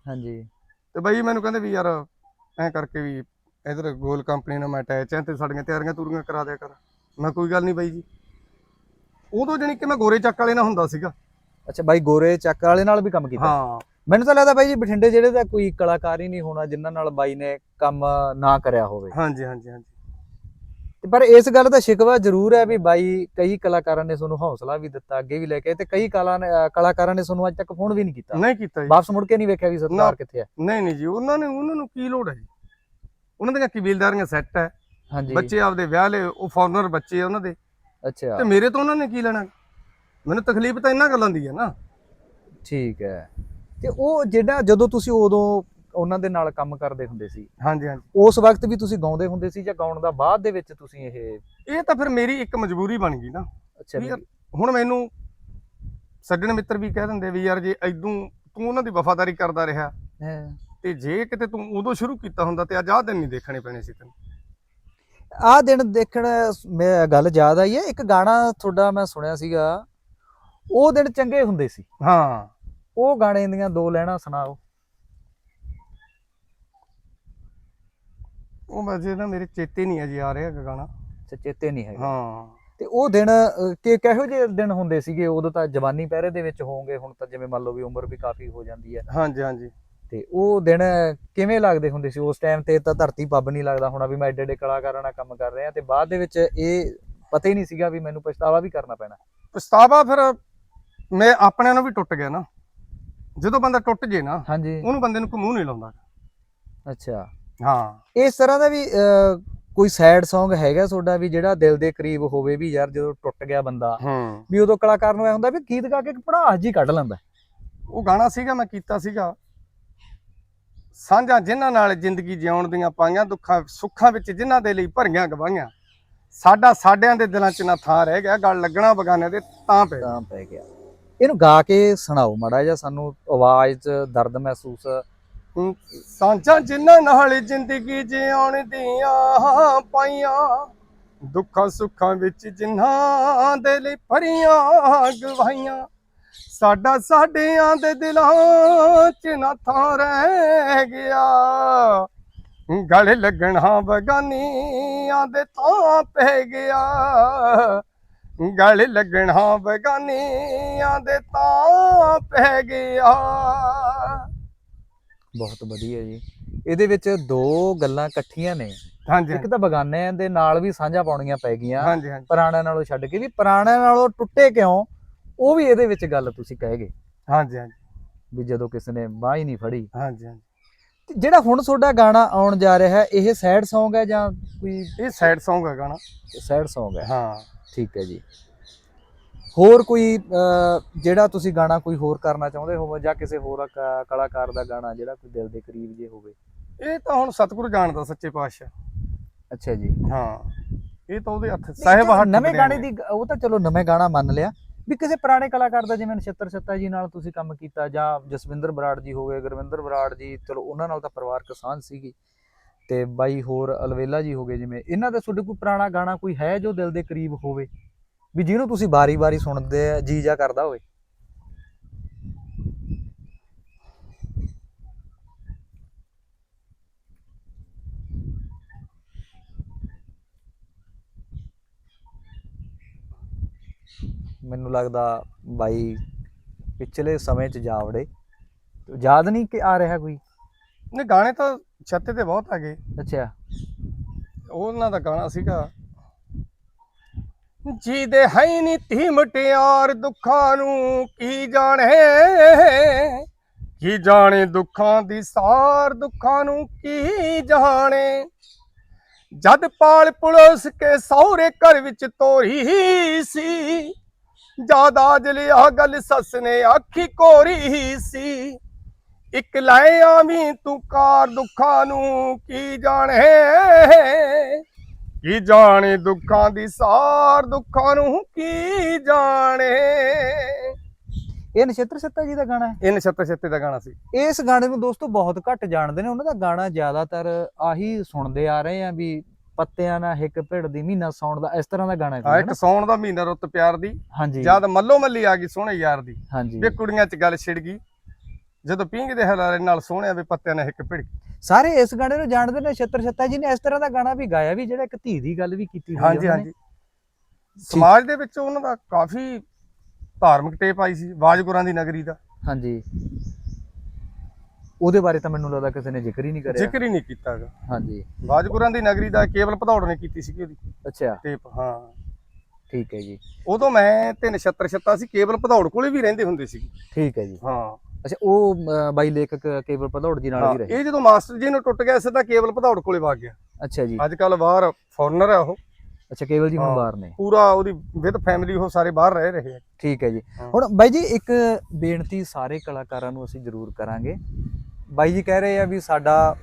S1: ਹਾਂਜੀ।
S2: ਤੇ ਬਾਈ ਮੈਨੂੰ ਕਹਿੰਦੇ ਵੀ ਯਾਰ ਐਂ ਕਰਕੇ ਵੀ ਇਧਰ ਗੋਲ ਕੰਪਨੀ ਨਾਲ ਮੈਂ ਅਟੈਚ ਹਾਂ ਤੇ ਸਾਡੀਆਂ ਤਿਆਰੀਆਂ ਤੁਰੀਆਂ ਕਰਾ ਦਿਆ ਕਰ। ਮੈਂ ਕੋਈ ਗੱਲ ਨਹੀਂ ਬਾਈ ਜੀ। ਉਦੋਂ ਜਾਣੀ ਕਿ ਮੈਂ ਗੋਰੇ ਚੱਕ ਵਾਲੇ ਨਾਲ ਹੁੰਦਾ ਸੀਗਾ।
S1: ਅੱਛਾ ਬਾਈ ਗੋਰੇ ਚੱਕ ਵਾਲੇ ਨਾਲ ਵੀ ਕੰਮ ਕੀਤਾ?
S2: ਹਾਂ।
S1: ਮੈਨੂੰ ਤਾਂ ਲੱਗਦਾ ਬਾਈ ਜੀ ਬਠਿੰਡੇ ਜਿਹੜੇ ਦਾ ਕੋਈ ਕਲਾਕਾਰ ਹੀ ਨਹੀਂ ਹੋਣਾ ਜਿਨ੍ਹਾਂ ਨਾਲ ਬਾਈ ਨੇ ਕੰਮ ਨਾ ਕਰਿਆ ਹੋਵੇ।
S2: ਹਾਂਜੀ ਹਾਂਜੀ ਹਾਂਜੀ।
S1: ਪਰ ਇਸ ਗੱਲ ਦਾ ਸ਼ਿਕਵਾ ਜ਼ਰੂਰ ਹੈ ਵੀ ਬਾਈ ਕਈ ਕਲਾਕਾਰਾਂ ਨੇ ਤੁਹਾਨੂੰ ਹੌਸਲਾ ਵੀ ਦਿੱਤਾ ਅੱਗੇ ਵੀ ਲੈ ਕੇ ਤੇ ਕਈ ਕਲਾਕਾਰਾਂ ਨੇ ਤੁਹਾਨੂੰ ਅੱਜ ਤੱਕ ਫੋਨ ਵੀ ਨਹੀਂ ਕੀਤਾ।
S2: ਨਹੀਂ ਕੀਤਾ ਜੀ।
S1: ਵਾਪਸ ਮੁੜ ਕੇ ਨਹੀਂ ਵੇਖਿਆ ਵੀ ਸਰਦਾਰ
S2: ਨਾ।
S1: ਕਿੱਥੇ ਹੈ।
S2: ਨਹੀਂ ਨਹੀਂ ਜੀ ਉਹਨਾਂ ਨੇ ਉਹਨਾਂ ਨੂੰ ਕੀ ਲੋੜ ਹੈ ਜੀ? ਉਹਨਾਂ ਦੀਆਂ ਕਬੀਲਦਾਰੀਆਂ ਸੈੱਟ ਹੈ?
S1: ਹਾਂਜੀ।
S2: ਬੱਚੇ ਆਪਦੇ ਵਿਆਹ ਲਏ ਉਹ ਫੋਰਨਰ ਬੱਚੇ ਉਹਨਾਂ ਦੇ।
S1: ਅੱਛਾ।
S2: ਤੇ ਮੇਰੇ ਤੋਂ ਉਹਨਾਂ ਨੇ ਕੀ ਲੈਣਾ? ਮੈਨੂੰ ਤਕਲੀਫ ਤਾਂ ਇਹਨਾਂ ਗੱਲਾਂ ਦੀ ਹੈ ਨਾ।
S1: ਠੀਕ ਹੈ। ਤੇ ਉਹ ਜਿਹੜਾ ਜਦੋਂ ਤੁਸੀਂ ਉਦੋਂ ਉਹਨਾਂ ਦੇ ਨਾਲ ਕੰਮ ਕਰਦੇ ਹੁੰਦੇ ਸੀ।
S2: ਹਾਂਜੀ ਹਾਂਜੀ।
S1: ਉਸ ਵਕਤ ਵੀ ਤੁਸੀਂ ਗਾਉਂਦੇ ਹੁੰਦੇ ਸੀ ਜਾਂ ਗਾਉਣ ਦਾ ਬਾਅਦ ਦੇ ਵਿੱਚ ਤੁਸੀਂ ਇਹ
S2: ਇਹ ਤਾਂ ਫਿਰ ਮੇਰੀ ਇੱਕ ਮਜਬੂਰੀ ਬਣ ਗਈ ਨਾ।
S1: ਅੱਛਾ
S2: ਵੀ ਹੁਣ ਮੈਨੂੰ ਸੱਜਣ ਮਿੱਤਰ ਵੀ ਕਹਿ ਦਿੰਦੇ ਵੀ ਯਾਰ ਜੇ ਐਦੂ ਤੂੰ ਉਹਨਾਂ ਦੀ ਵਫਾਦਾਰੀ ਕਰਦਾ ਰਿਹਾ
S1: ਹੈ।
S2: ਤੇ ਜੇ ਕਿਤੇ ਤੂੰ ਉਦੋਂ ਸ਼ੁਰੂ ਕੀਤਾ ਹੁੰਦਾ ਤੇ ਅੱਜ ਆਹ ਦਿਨ ਨਹੀਂ ਦੇਖਣੇ ਪੈਣੇ ਸੀ ਤੈਨੂੰ।
S1: ਆਹ ਦਿਨ ਦੇਖਣ ਮੈਂ ਗੱਲ ਯਾਦ ਆਈ ਹੈ ਇੱਕ ਗਾਣਾ ਤੁਹਾਡਾ ਮੈਂ ਸੁਣਿਆ ਸੀਗਾ ਉਹ ਦਿਨ ਚੰਗੇ ਹੁੰਦੇ ਸੀ।
S2: ਹਾਂ।
S1: ਉਹ ਗਾਣੇ ਦੀਆਂ ਦੋ ਲੈਣਾ ਸੁਣਾਓ।
S2: ਉਹ ਵੈਸੇ ਨਾ ਮੇਰੇ ਚੇਤੇ ਨਹੀਂ ਅਜੇ ਆ ਰਿਹਾ ਗਾ ਗਾਣਾ।
S1: ਅੱਛਾ, ਚੇਤੇ ਨਹੀਂ ਹੈਗਾ।
S2: ਹਾਂ।
S1: ਤੇ ਉਹ ਦਿਨ ਅਹ, ਕਿ ਕਿਹੋ ਜਿਹੇ ਦਿਨ ਹੁੰਦੇ ਸੀਗੇ? ਉਦੋਂ ਤਾਂ ਜਵਾਨੀ ਪਹਿਰੇ ਦੇ ਵਿੱਚ ਹੋਵੋਗੇ ਹੁਣ ਤਾਂ ਜਿਵੇਂ ਮੰਨ ਲਓ ਵੀ ਉਮਰ ਵੀ ਕਾਫੀ ਹੋ ਜਾਂਦੀ ਹੈ।
S2: ਹਾਂਜੀ ਹਾਂਜੀ।
S1: ਤੇ ਉਹ ਦਿਨ ਕਿਵੇਂ ਲੱਗਦੇ ਹੁੰਦੇ ਸੀ? ਉਸ ਟਾਈਮ ਤੇ ਤਾਂ ਧਰਤੀ ਪੱਬ ਨਹੀਂ ਲੱਗਦਾ ਹੋਣਾ ਵੀ ਮੈਂ ਏਡੇ ਏਡੇ ਕਲਾਕਾਰਾਂ ਨਾਲ ਕੰਮ ਕਰ ਰਿਹਾ ਤੇ ਬਾਅਦ ਦੇ ਵਿੱਚ ਇਹ ਪਤਾ ਹੀ ਨਹੀਂ ਸੀਗਾ ਵੀ ਮੈਨੂੰ ਪਛਤਾਵਾ ਵੀ ਕਰਨਾ ਪੈਣਾ।
S2: ਪਛਤਾਵਾ ਫਿਰ ਮੈਂ ਆਪਣਿਆਂ ਨੂੰ ਵੀ ਟੁੱਟ ਗਿਆ ਨਾ। ਜਦੋਂ ਬੰਦਾ ਟੁੱਟ ਜੇ ਨਾ
S1: ਹਾਂਜੀ।
S2: ਉਹਨੂੰ ਬੰਦੇ ਨੂੰ ਕੋਈ ਮੂੰਹ ਨਹੀਂ ਲਾਉਂਦਾ।
S1: ਅੱਛਾ।
S2: ਹਾਂ।
S1: ਇਸ ਤਰ੍ਹਾਂ ਦਾ ਵੀ ਕੋਈ ਸੈਡ Song ਹੈਗਾ ਤੁਹਾਡਾ ਵੀ ਜਿਹੜਾ ਦਿਲ ਦੇ ਕਰੀਬ ਹੋਵੇ ਵੀ ਯਾਰ ਜਦੋਂ ਟੁੱਟ ਗਿਆ ਬੰਦਾ
S2: ਹੂੰ।
S1: ਵੀ ਉਦੋਂ ਕਲਾਕਾਰ ਨੂੰ ਐ ਹੁੰਦਾ ਵੀ ਗੀਤ ਗਾ ਕੇ ਇੱਕ ਭੜਾਸ ਜੀ ਕੱਢ ਲੈਂਦਾ।
S2: ਉਹ ਗਾਣਾ ਸੀਗਾ ਮੈਂ ਕੀਤਾ ਸੀਗਾ। ਸਾਂਝਾਂ ਜਿਨ੍ਹਾਂ ਨਾਲ ਜ਼ਿੰਦਗੀ ਜਿਉਣ ਦੀਆਂ ਪਾਈਆਂ ਦੁੱਖਾਂ ਸੁੱਖਾਂ ਵਿੱਚ ਜਿਨ੍ਹਾਂ ਦੇ ਲਈ ਭਰੀਆਂ ਗਵਾਈਆਂ ਸਾਡਾ ਸਾਡਿਆਂ ਦੇ ਦਿਲਾਂ 'ਚ ਨਾ ਥਾਂ ਰਹਿ ਗਿਆ ਗੱਲ ਲੱਗਣਾ ਬਗਾਨੇ ਦੇ ਤਾਂ ਪੈ
S1: ਤਾਂ ਪੈ ਗਿਆ। ਇਹਨੂੰ ਗਾ ਕੇ ਸੁਣਾਓ ਮਾੜਾ ਜਿਹਾ ਸਾਨੂੰ ਆਵਾਜ਼ 'ਚ ਦਰਦ ਮਹਿਸੂਸ
S2: ਸਾਂਝਾਂ ਜਿਨ੍ਹਾਂ ਨਾਲ ਜ਼ਿੰਦਗੀ ਜਿਉਣ ਦੀਆਂ ਪਾਈਆਂ, ਦੁੱਖਾਂ ਸੁੱਖਾਂ ਵਿੱਚ ਜਿਨ੍ਹਾਂ ਦੇ ਲਈ ਭਰੀਆਂ ਗਵਾਈਆਂ ਸਾਡਾ ਸਾਡਿਆਂ ਦੇ ਦਿਲਾਂ 'ਚ ਨਾ ਥਾਂ ਰਹਿ ਗਿਆ। ਗਲ ਲੱਗਣਾ ਬਗਾਨੀਆਂ ਦੇ ਥਾਂ ਪੈ ਗਿਆ। ਗਲੇ ਲੱਗਣਾ ਬਗਾਨੀਆਂ ਦੇ ਤਾਂ ਪੈ ਗਿਆ।
S1: ਬਹੁਤ ਵਧੀਆ ਜੀ। ਇਹਦੇ ਵਿੱਚ ਦੋ ਗੱਲਾਂ ਇਕੱਠੀਆਂ ਨੇ।
S2: ਹਾਂਜੀ
S1: ਇੱਕ ਤਾਂ ਬਗਾਨਿਆਂ ਦੇ ਨਾਲ ਵੀ ਸਾਂਝਾ ਪਾਉਣੀਆਂ ਪੈ ਗਈਆਂ।
S2: ਹਾਂਜੀ ਹਾਂਜੀ।
S1: ਪੁਰਾਣਿਆਂ ਨਾਲੋਂ ਛੱਡ ਕੇ ਵੀ ਪੁਰਾਣਿਆਂ ਨਾਲੋਂ ਟੁੱਟੇ ਕਿਉਂ? ਉਹ ਵੀ ਇਹਦੇ ਵਿੱਚ ਗੱਲ ਤੁਸੀਂ ਕਹੇ ਗਏ।
S2: ਹਾਂਜੀ ਹਾਂਜੀ।
S1: ਵੀ ਜਦੋਂ ਕਿਸੇ ਨੇ ਬਾਹ ਹੀ ਨਹੀਂ ਫੜੀ।
S2: ਹਾਂਜੀ ਹਾਂਜੀ।
S1: ਜਿਹੜਾ ਹੁਣ ਤੁਹਾਡਾ ਗਾਣਾ ਆਉਣ ਜਾ ਰਿਹਾ ਹੈ ਇਹ ਸੈਡ Song ਹੈ ਜਾਂ ਕੋਈ
S2: ਇਹ ਸੈਡ Song ਹੈ ਗਾਣਾ।
S1: ਸੈਡ Song ਹੈ?
S2: ਹਾਂ।
S1: ਠੀਕ ਹੈ ਜੀ। ਹੋਰ ਕੋਈ ਜਿਹੜਾ ਤੁਸੀਂ ਗਾਣਾ ਕੋਈ ਹੋਰ ਕਰਨਾ ਚਾਹੁੰਦੇ ਹੋ ਜਾਂ ਕਿਸੇ ਹੋਰ ਕਲਾਕਾਰ ਦਾ ਗਾਣਾ ਜਿਹੜਾ ਕੋਈ ਦਿਲ ਦੇ ਕਰੀਬ ਜੇ ਹੋਵੇ?
S2: ਇਹ ਤਾਂ ਹੁਣ ਸਤਿਗੁਰੂ ਜਾਣਦਾ ਸੱਚੇ ਪਾਤਸ਼ਾਹ।
S1: ਅੱਛਾ ਜੀ।
S2: ਹਾਂ ਇਹ ਤਾਂ ਉਹਦੇ ਹੱਥ ਸਾਹਿਬ ਹੱਥ
S1: ਨਵੇਂ ਗਾਣੇ। ਦੀ ਉਹ ਤਾਂ ਚਲੋ ਨਵੇਂ ਗਾਣਾ ਮੰਨ ਲਿਆ। ਵੀ ਕਿਸੇ ਪੁਰਾਣੇ ਕਲਾਕਾਰ ਦਾ ਜਿਵੇਂ ਨਛੱਤਰ ਸੱਤਾ ਜੀ ਨਾਲ ਤੁਸੀਂ ਕੰਮ ਕੀਤਾ ਜਾਂ ਜਸਵਿੰਦਰ ਬਰਾੜ ਜੀ ਹੋ ਗਏ ਗੁਰਵਿੰਦਰ ਬਰਾੜ ਜੀ ਚਲੋ ਉਹਨਾਂ ਨਾਲ ਤਾਂ ਪਰਿਵਾਰਕ ਸਾਂਝ ਸੀਗੀ। ਤੇ ਬਾਈ ਹੋਰ ਅਲਵੇਲਾ ਜੀ ਹੋ ਗਏ ਜਿਵੇਂ। ਇਹਨਾਂ ਦਾ ਤੁਹਾਡੇ ਕੋਈ ਪੁਰਾਣਾ ਗਾਣਾ ਕੋਈ ਹੈ ਜੋ ਦਿਲ ਦੇ ਕਰੀਬ ਹੋਵੇ? ਵੀ ਜਿਹਨੂੰ ਤੁਸੀਂ ਬਾਰੀ-ਬਾਰੀ ਸੁਣਦੇ ਆ ਜੀ ਜਾ ਕਰਦਾ ਹੋਵੇ। ਮੈਨੂੰ ਲੱਗਦਾ ਬਾਈ ਪਿਛਲੇ ਸਮੇਂ 'ਚ ਜਾ ਵੜੇ। ਯਾਦ ਨਹੀਂ ਕਿ ਆ ਰਿਹਾ ਕੋਈ?
S2: ਨਹੀਂ ਗਾਣੇ ਤਾਂ ਛੱਤੇ ਤੇ ਬਹੁਤ ਹੈਗੇ।
S1: ਅੱਛਾ।
S2: ਉਹਨਾਂ ਦਾ ਗਾਣਾ ਸੀਗਾ ਜਿਹਦੇ ਹੈ ਨਹੀਂ ਧੀ ਮਟਿਆਰ, ਦੁੱਖਾਂ ਨੂੰ ਕੀ ਜਾਣੇ? ਕੀ ਜਾਣੇ ਦੁੱਖਾਂ ਦੀ ਸਾਰ, ਦੁੱਖਾਂ ਨੂੰ ਕੀ ਜਾਣੇ? ਜਦ ਪਾਲ ਪੁਲਿਸ ਕੇ ਸਹੁਰੇ ਘਰ ਵਿੱਚ ਤੋਰੀ ਸੀ ਜ਼ਿਆਦਾ ਜਲਿਆ ਗੱਲ ਸੱਸ ਨੇ ਆਖੀ ਕੋਰੀ ਸੀ, ਇੱਕ ਲੈ ਆਵੀਂ ਤੂੰ ਕਾਰ, ਦੁੱਖਾਂ ਨੂੰ ਕੀ ਜਾਣੇ? ਕੀ ਜਾਣੇ ਦੁੱਖਾਂ ਦੀ ਸਾਰ ਦੁੱਖਾਂ ਨੂੰ ਕੀ ਜਾਣੇ?
S1: ਇਹ ਨਛੱਤਰ ਸੱਤਾ ਜੀ ਦਾ ਗਾਣਾ ਹੈ।
S2: ਇਹ ਨਛੱਤਰ ਛੱਤੇ ਦਾ ਗਾਣਾ ਸੀ।
S1: ਇਸ ਗਾਣੇ ਨੂੰ ਦੋਸਤੋ ਬਹੁਤ ਘੱਟ ਜਾਣਦੇ ਨੇ ਉਹਨਾਂ ਦਾ ਗਾਣਾ ਜ਼ਿਆਦਾਤਰ ਆਹੀ ਸੁਣਦੇ ਆ ਰਹੇ ਆ ਵੀ ਪੱਤਿਆਂ ਨਾਲ ਹਿੱਕ ਭਿੜ ਦੀ ਮਹੀਨਾ ਸੌਣ ਦਾ ਇਸ ਤਰ੍ਹਾਂ ਦਾ ਗਾਣਾ ਹੈ
S2: ਇੱਕ? ਸੌਣ ਦਾ ਮਹੀਨਾ ਰੁੱਤ ਪਿਆਰ ਦੀ
S1: ਹਾਂਜੀ।
S2: ਜਦ ਮੱਲੋ ਮੱਲੀ ਆ ਗਈ ਸੋਹਣੇ ਯਾਰ ਦੀ।
S1: ਹਾਂਜੀ।
S2: ਵੇ ਕੁੜੀਆਂ 'ਚ ਗੱਲ ਛਿੜ ਗਈ ਜਦੋਂ ਪੀਂਘ ਦੇ ਹਲਾਰੇ ਨਾਲ ਸੋਹਣਿਆ ਵੇ ਪੱਤਿਆਂ ਨੇ ਇੱਕ ਭਿੜ ਗਈ।
S1: ਸਾਰੇ ਇਸ ਗਾਣੇ ਨੂੰ ਜਾਣਦੇ ਨੇ ਨਛੱਤਰ ਸੱਤਾ ਜੀ ਨੇ ਇਸ ਤਰ੍ਹਾਂ ਦਾ ਗਾਣਾ ਵੀ ਗਾਇਆ ਵੀ ਜਿਹੜਾ ਇੱਕ ਧੀ ਦੀ ਗੱਲ ਵੀ ਕੀਤੀ ਹੋਈ ਹੈ
S2: ਹਾਂਜੀ। ਹਾਂਜੀ। ਸਮਾਜ ਦੇ ਵਿੱਚ ਉਹਨਾਂ ਦਾ ਕਾਫੀ ਧਾਰਮਿਕ ਟੇਪ ਆਈ ਸੀ ਵਾਜਗੁਰਾਂ ਦੀ ਨਗਰੀ ਦਾ।
S1: ਹਾਂਜੀ। ਉਹਦੇ ਬਾਰੇ ਤਾਂ ਮੈਨੂੰ ਲੱਗਦਾ ਕਿਸੇ ਨੇ ਜ਼ਿਕਰ ਹੀ ਨਹੀਂ ਕਰਿਆ।
S2: ਜ਼ਿਕਰ ਹੀ ਨਹੀਂ ਕੀਤਾ ਹੈਗਾ।
S1: ਹਾਂਜੀ।
S2: ਵਾਜਗੁਰਾਂ ਦੀ ਨਗਰੀ ਦਾ ਕੇਵਲ ਭਦੌੜ ਨੇ ਕੀਤੀ ਸੀ ਉਹਦੀ।
S1: ਅੱਛਾ।
S2: ਟੇਪ ਹਾਂ।
S1: ਠੀਕ ਹੈ ਜੀ।
S2: ਉਦੋਂ ਮੈਂ ਤੇ ਨਛੱਤਰ ਛੱਤਾ ਸੀ ਕੇਵਲ ਭਦੌੜ ਕੋਲੇ ਵੀ ਰਹਿੰਦੇ ਹੁੰਦੇ ਸੀ
S1: ਠੀਕ ਹੈ ਜੀ।
S2: ਹਾਂ।
S1: ਅੱਛਾ ਉਹ ਅ, ਬਾਈ ਲੇਖਕ ਕੇਵਲ ਭਦੌੜ ਜੀ ਨਾਲ ਵੀ ਰਹੇ।
S2: ਇਹ ਜਦੋਂ ਮਾਸਟਰ ਜੀ ਨੂੰ ਟੁੱਟ ਗਿਆ ਸਿੱਧਾ ਕੇਵਲ ਭਦੌੜ ਕੋਲੇ ਵਗ ਗਿਆ।
S1: ਅੱਛਾ ਜੀ।
S2: ਅੱਜ ਕੱਲ ਬਾਹਰ ਫੋਰਨਰ ਆ ਉਹ।
S1: ਅੱਛਾ ਕੇਵਲ ਜੀ ਹੁਣ
S2: ਹਾਂ।
S1: ਬਾਹਰ ਨੇ।
S2: ਪੂਰਾ ਉਹਦੀ ਵਿਦ ਫੈਮਿਲੀ ਉਹ ਸਾਰੇ ਬਾਹਰ ਰਹਿ ਰਹੇ ਆ।
S1: ਠੀਕ ਹੈ ਜੀ।
S2: ਹਾਂ।
S1: ਹੁਣ ਬਾਈ ਜੀ ਇੱਕ ਬੇਨਤੀ ਸਾਰੇ ਕਲਾਕਾਰਾਂ ਨੂੰ ਅਸੀਂ ਜ਼ਰੂਰ ਕਰਾਂਗੇ। ਬਾਈ ਜੀ ਕਹਿ ਰਹੇ ਆ ਵੀ ਸਾਡਾ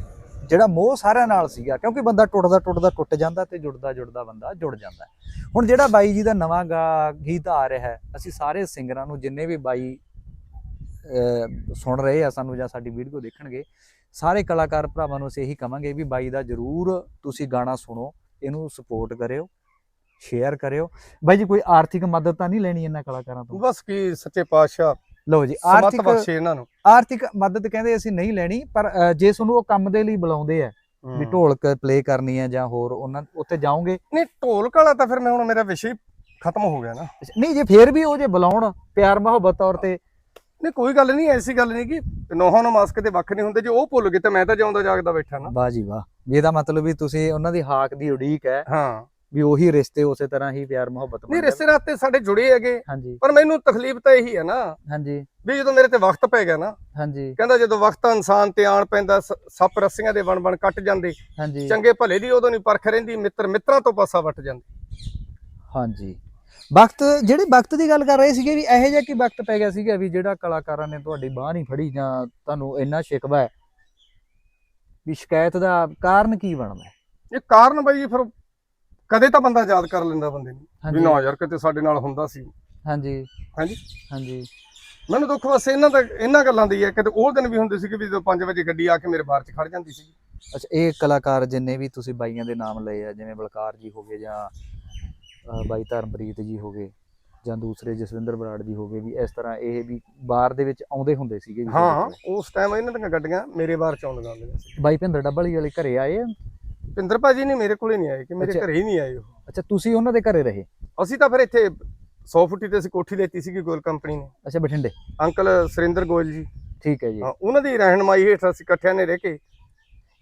S1: ਜਿਹੜਾ ਮੋਹ ਸਾਰਿਆਂ ਨਾਲ ਸੀਗਾ ਕਿਉਂਕਿ ਬੰਦਾ ਟੁੱਟਦਾ ਟੁੱਟਦਾ ਟੁੱਟ ਜਾਂਦਾ ਤੇ ਜੁੜਦਾ ਜੁੜਦਾ ਬੰਦਾ ਜੁੜ ਜਾਂਦਾ। ਹੈ। ਹੁਣ ਜਿਹੜਾ ਬਾਈ ਜੀ ਦਾ ਨਵਾਂ ਗਾ- ਗੀਤ ਆ ਰਿਹਾ ਹੈ ਅਸੀਂ ਸਾਰੇ ਸਿੰਗਰਾਂ ਨੂੰ ਜਿੰਨੇ ਵੀ ਬਾਈ ਸੁਣ ਰਹੇ ਆ ਸਾਨੂੰ ਜਾਂ ਸਾਡੀ ਵੀਡੀਓ ਦੇਖਣਗੇ ਸਾਰੇ ਕਲਾਕਾਰ ਭਰਾਵਾਂ ਨੂੰ ਅਸੀਂ ਇਹੀ ਕਵਾਂਗੇ ਵੀ ਬਾਈ ਦਾ ਜ਼ਰੂਰ ਤੁਸੀਂ ਗਾਣਾ ਸੁਣੋ ਇਹਨੂੰ ਸਪੋਰਟ ਕਰਿਓ ਸ਼ੇਅਰ ਕਰਿਓ। ਬਾਈ ਜੀ ਕੋਈ ਆਰਥਿਕ ਮਦਦ ਤਾਂ ਨਹੀਂ ਲੈਣੀ ਇਹਨਾਂ ਕਲਾਕਾਰਾਂ ਤੋਂ?
S2: ਬਸ ਕੀ ਸੱਚੇ ਪਾਤਸ਼ਾਹ
S1: ਲਓ ਜੀ ਆਰਥਿਕ
S2: ਬਖਸ਼ੇ ਇਹਨਾਂ ਨੂੰ।
S1: ਆਰਥਿਕ ਮਦਦ ਕਹਿੰਦੇ ਅਸੀਂ ਨਹੀਂ ਲੈਣੀ ਪਰ ਜੇ ਤੁਹਾਨੂੰ ਉਹ ਕੰਮ ਦੇ ਲਈ ਬੁਲਾਉਂਦੇ ਆ ਵੀ। ਢੋਲਕ ਪਲੇ ਕਰਨੀ ਹੈ ਜਾਂ ਹੋਰ ਉਹਨਾਂ ਉੱਥੇ ਜਾਓਗੇ?
S2: ਨਹੀਂ ਢੋਲਕ ਵਾਲਾ ਤਾਂ ਫਿਰ ਮੈਂ ਹੁਣ ਮੇਰਾ ਵਿਸ਼ੇ ਖਤਮ ਹੋ ਗਿਆ ਨਾ।
S1: ਨਹੀਂ ਜੇ ਫੇਰ ਵੀ ਉਹ ਜੇ ਬੁਲਾਉਣ ਪਿਆਰ ਮੁਹੱਬਤ ਤੌਰ ਤੇ
S2: ਨਹੀਂ ਕੋਈ ਗੱਲ ਨਹੀਂ ਐਸੀ ਗੱਲ ਨਹੀਂ ਕਿ ਨੋਹਾਂ ਨੂੰ ਮਾਸਕ ਤੇ ਵੱਖ ਨਹੀਂ ਹੁੰਦੇ ਜੇ ਉਹ ਭੁੱਲ ਗਏ ਤਾਂ ਮੈਂ ਤਾਂ ਜਿਉਂਦਾ ਜਾਗਦਾ ਬੈਠਾ ਨਾ।
S1: ਵਾਹ ਜੀ ਵਾਹ। ਇਹਦਾ ਮਤਲਬ ਵੀ ਤੁਸੀਂ ਉਹਨਾਂ ਦੀ ਹਾਕ ਦੀ ਉਡੀਕ ਹੈ
S2: ਹਾਂ।
S1: ਵੀ ਉਹੀ ਰਿਸ਼ਤੇ ਉਸੇ ਤਰ੍ਹਾਂ ਹੀ ਪਿਆਰ ਮੁਹੱਬਤ
S2: ਨਹੀਂ ਰਿਸ਼ਤੇ ਨਾਤੇ ਸਾਡੇ ਜੁੜੇ ਹੈਗੇ ਪਰ ਮੈਨੂੰ ਤਕਲੀਫ ਤਾਂ ਇਹੀ ਹੈ ਨਾ
S1: ਹਾਂਜੀ।
S2: ਵੀ ਜਦੋਂ ਮੇਰੇ ਤੇ ਵਕਤ ਪੈ ਗਿਆ ਨਾ
S1: ਹਾਂਜੀ।
S2: ਕਹਿੰਦਾ ਜਦੋਂ ਵਕਤ ਇਨਸਾਨ ਤੇ ਆਣ ਪੈਂਦਾ ਸੱਪ ਰੱਸੀਆਂ ਦੇ ਬਣ ਬਣ ਕੱਟ ਜਾਂਦੇ ਚੰਗੇ ਭਲੇ ਦੀ ਉਦੋਂ ਨਹੀਂ ਪਰਖ ਰਹਿੰਦੀ ਮਿੱਤਰ ਮਿੱਤਰਾਂ ਤੋਂ ਪਾਸਾ ਵੱਟ ਜਾਂਦੇ।
S1: ਹਾਂਜੀ। ਵਕਤ ਜਿਹੜੇ ਵਕਤ ਦੀ ਗੱਲ ਕਰ ਰਹੇ ਸੀਗੇ ਵੀ ਇਹੋ ਜਿਹਾ ਕੀ ਵਕਤ ਪੈ ਗਿਆ ਸੀਗਾ ਵੀ ਜਿਹੜਾ ਕਲਾਕਾਰਾਂ ਨੇ ਤੁਹਾਡੀ ਬਾਹ ਨਹੀਂ ਫੜੀ ਜਾਂ ਤੁਹਾਨੂੰ ਇੰਨਾ ਸ਼ਿਕਵਾ ਹੈ? ਵੀ ਸ਼ਿਕਾਇਤ ਦਾ ਕਾਰਨ ਕੀ ਬਣਦਾ ਹੈ?
S2: ਇਹ ਕਾਰਨ ਬਈ ਜੀ ਫਿਰ ਕਦੇ ਤਾਂ ਬੰਦਾ ਯਾਦ ਕਰ ਲੈਂਦਾ ਬੰਦੇ ਨੂੰ ਵੀ ਨਾ ਯਾਰ ਕਿਤੇ ਸਾਡੇ ਨਾਲ ਹੁੰਦਾ ਸੀ।
S1: ਹਾਂਜੀ।
S2: ਹਾਂਜੀ।
S1: ਹਾਂਜੀ।
S2: ਮੈਨੂੰ ਦੁੱਖ ਬਸ ਇਹਨਾਂ ਦਾ ਇਹਨਾਂ ਗੱਲਾਂ ਦੀ ਹੈ ਕਿਤੇ ਉਹ ਦਿਨ ਵੀ ਹੁੰਦੇ ਸੀ ਕਿ ਵੀ ਜਦੋਂ 5 ਵਜੇ ਗੱਡੀ ਆ ਕੇ ਮੇਰੇ ਬਾਹਰ 'ਚ ਖੜ ਜਾਂਦੀ ਸੀ
S1: ਅੱਛਾ ਇਹ ਕਲਾਕਾਰ ਜਿੰਨੇ ਵੀ ਤੁਸੀਂ ਬਾਈਆਂ ਦੇ ਨਾਮ ਲਏ ਆ ਜਿਵੇਂ ਬਲਕਾਰ ਜੀ ਹੋਗੇ ਜਾਂ ਅ, ਬਾਈ ਧਰਮਪ੍ਰੀਤ ਜੀ ਹੋਗੇ ਜਾਂ ਦੂਸਰੇ ਜਸਵਿੰਦਰ ਬਰਾੜ ਜੀ ਹੋਗੇ ਵੀ ਇਸ ਤਰ੍ਹਾਂ ਇਹ ਵੀ ਬਾਰ ਦੇ ਵਿੱਚ ਆਉਂਦੇ ਹੁੰਦੇ ਸੀਗੇ ਵੀ
S2: ਹਾਂ। ਉਸ ਟਾਈਮ ਇਹਨਾਂ ਦੀਆਂ ਗੱਡੀਆਂ ਮੇਰੇ ਬਾਹਰ 'ਚ ਆਉਂਦੀਆਂ ਹੁੰਦੀਆਂ ਸੀ।
S1: ਬਾਈ ਭਿੰਦਰ ਡੱਬਲੀ ਵਾਲੇ ਘਰੇ ਆਏ ਆ?
S2: ਪਿੰਦਰ ਭਾਜੀ ਨੇ ਮੇਰੇ ਕੋਲੇ ਨਹੀਂ ਆਏ ਕਿ ਮੇਰੇ। ਘਰੇ ਹੀ ਨਹੀਂ ਆਏ ਉਹ।
S1: ਅੱਛਾ ਤੁਸੀਂ ਉਹਨਾਂ ਦੇ ਘਰੇ ਰਹੇ?
S2: ਅਸੀਂ ਤਾਂ ਫਿਰ ਇੱਥੇ 100 ਫੁੱਟੀ ਤੇ ਅਸੀਂ ਕੋਠੀ ਲੈਤੀ ਸੀਗੀ ਗੋਲ ਕੰਪਨੀ ਨੇ।
S1: ਅੱਛਾ ਬਠਿੰਡੇ।
S2: ਅੰਕਲ ਸੁਰਿੰਦਰ ਗੋਇਲ ਜੀ।
S1: ਠੀਕ ਹੈ ਜੀ।
S2: ਹਾਂ ਉਹਨਾਂ ਦੀ ਰਹਿਨਮਾਈ ਹੇਠ ਅਸੀਂ ਇਕੱਠਿਆਂ ਨੇ ਰਹਿ ਕੇ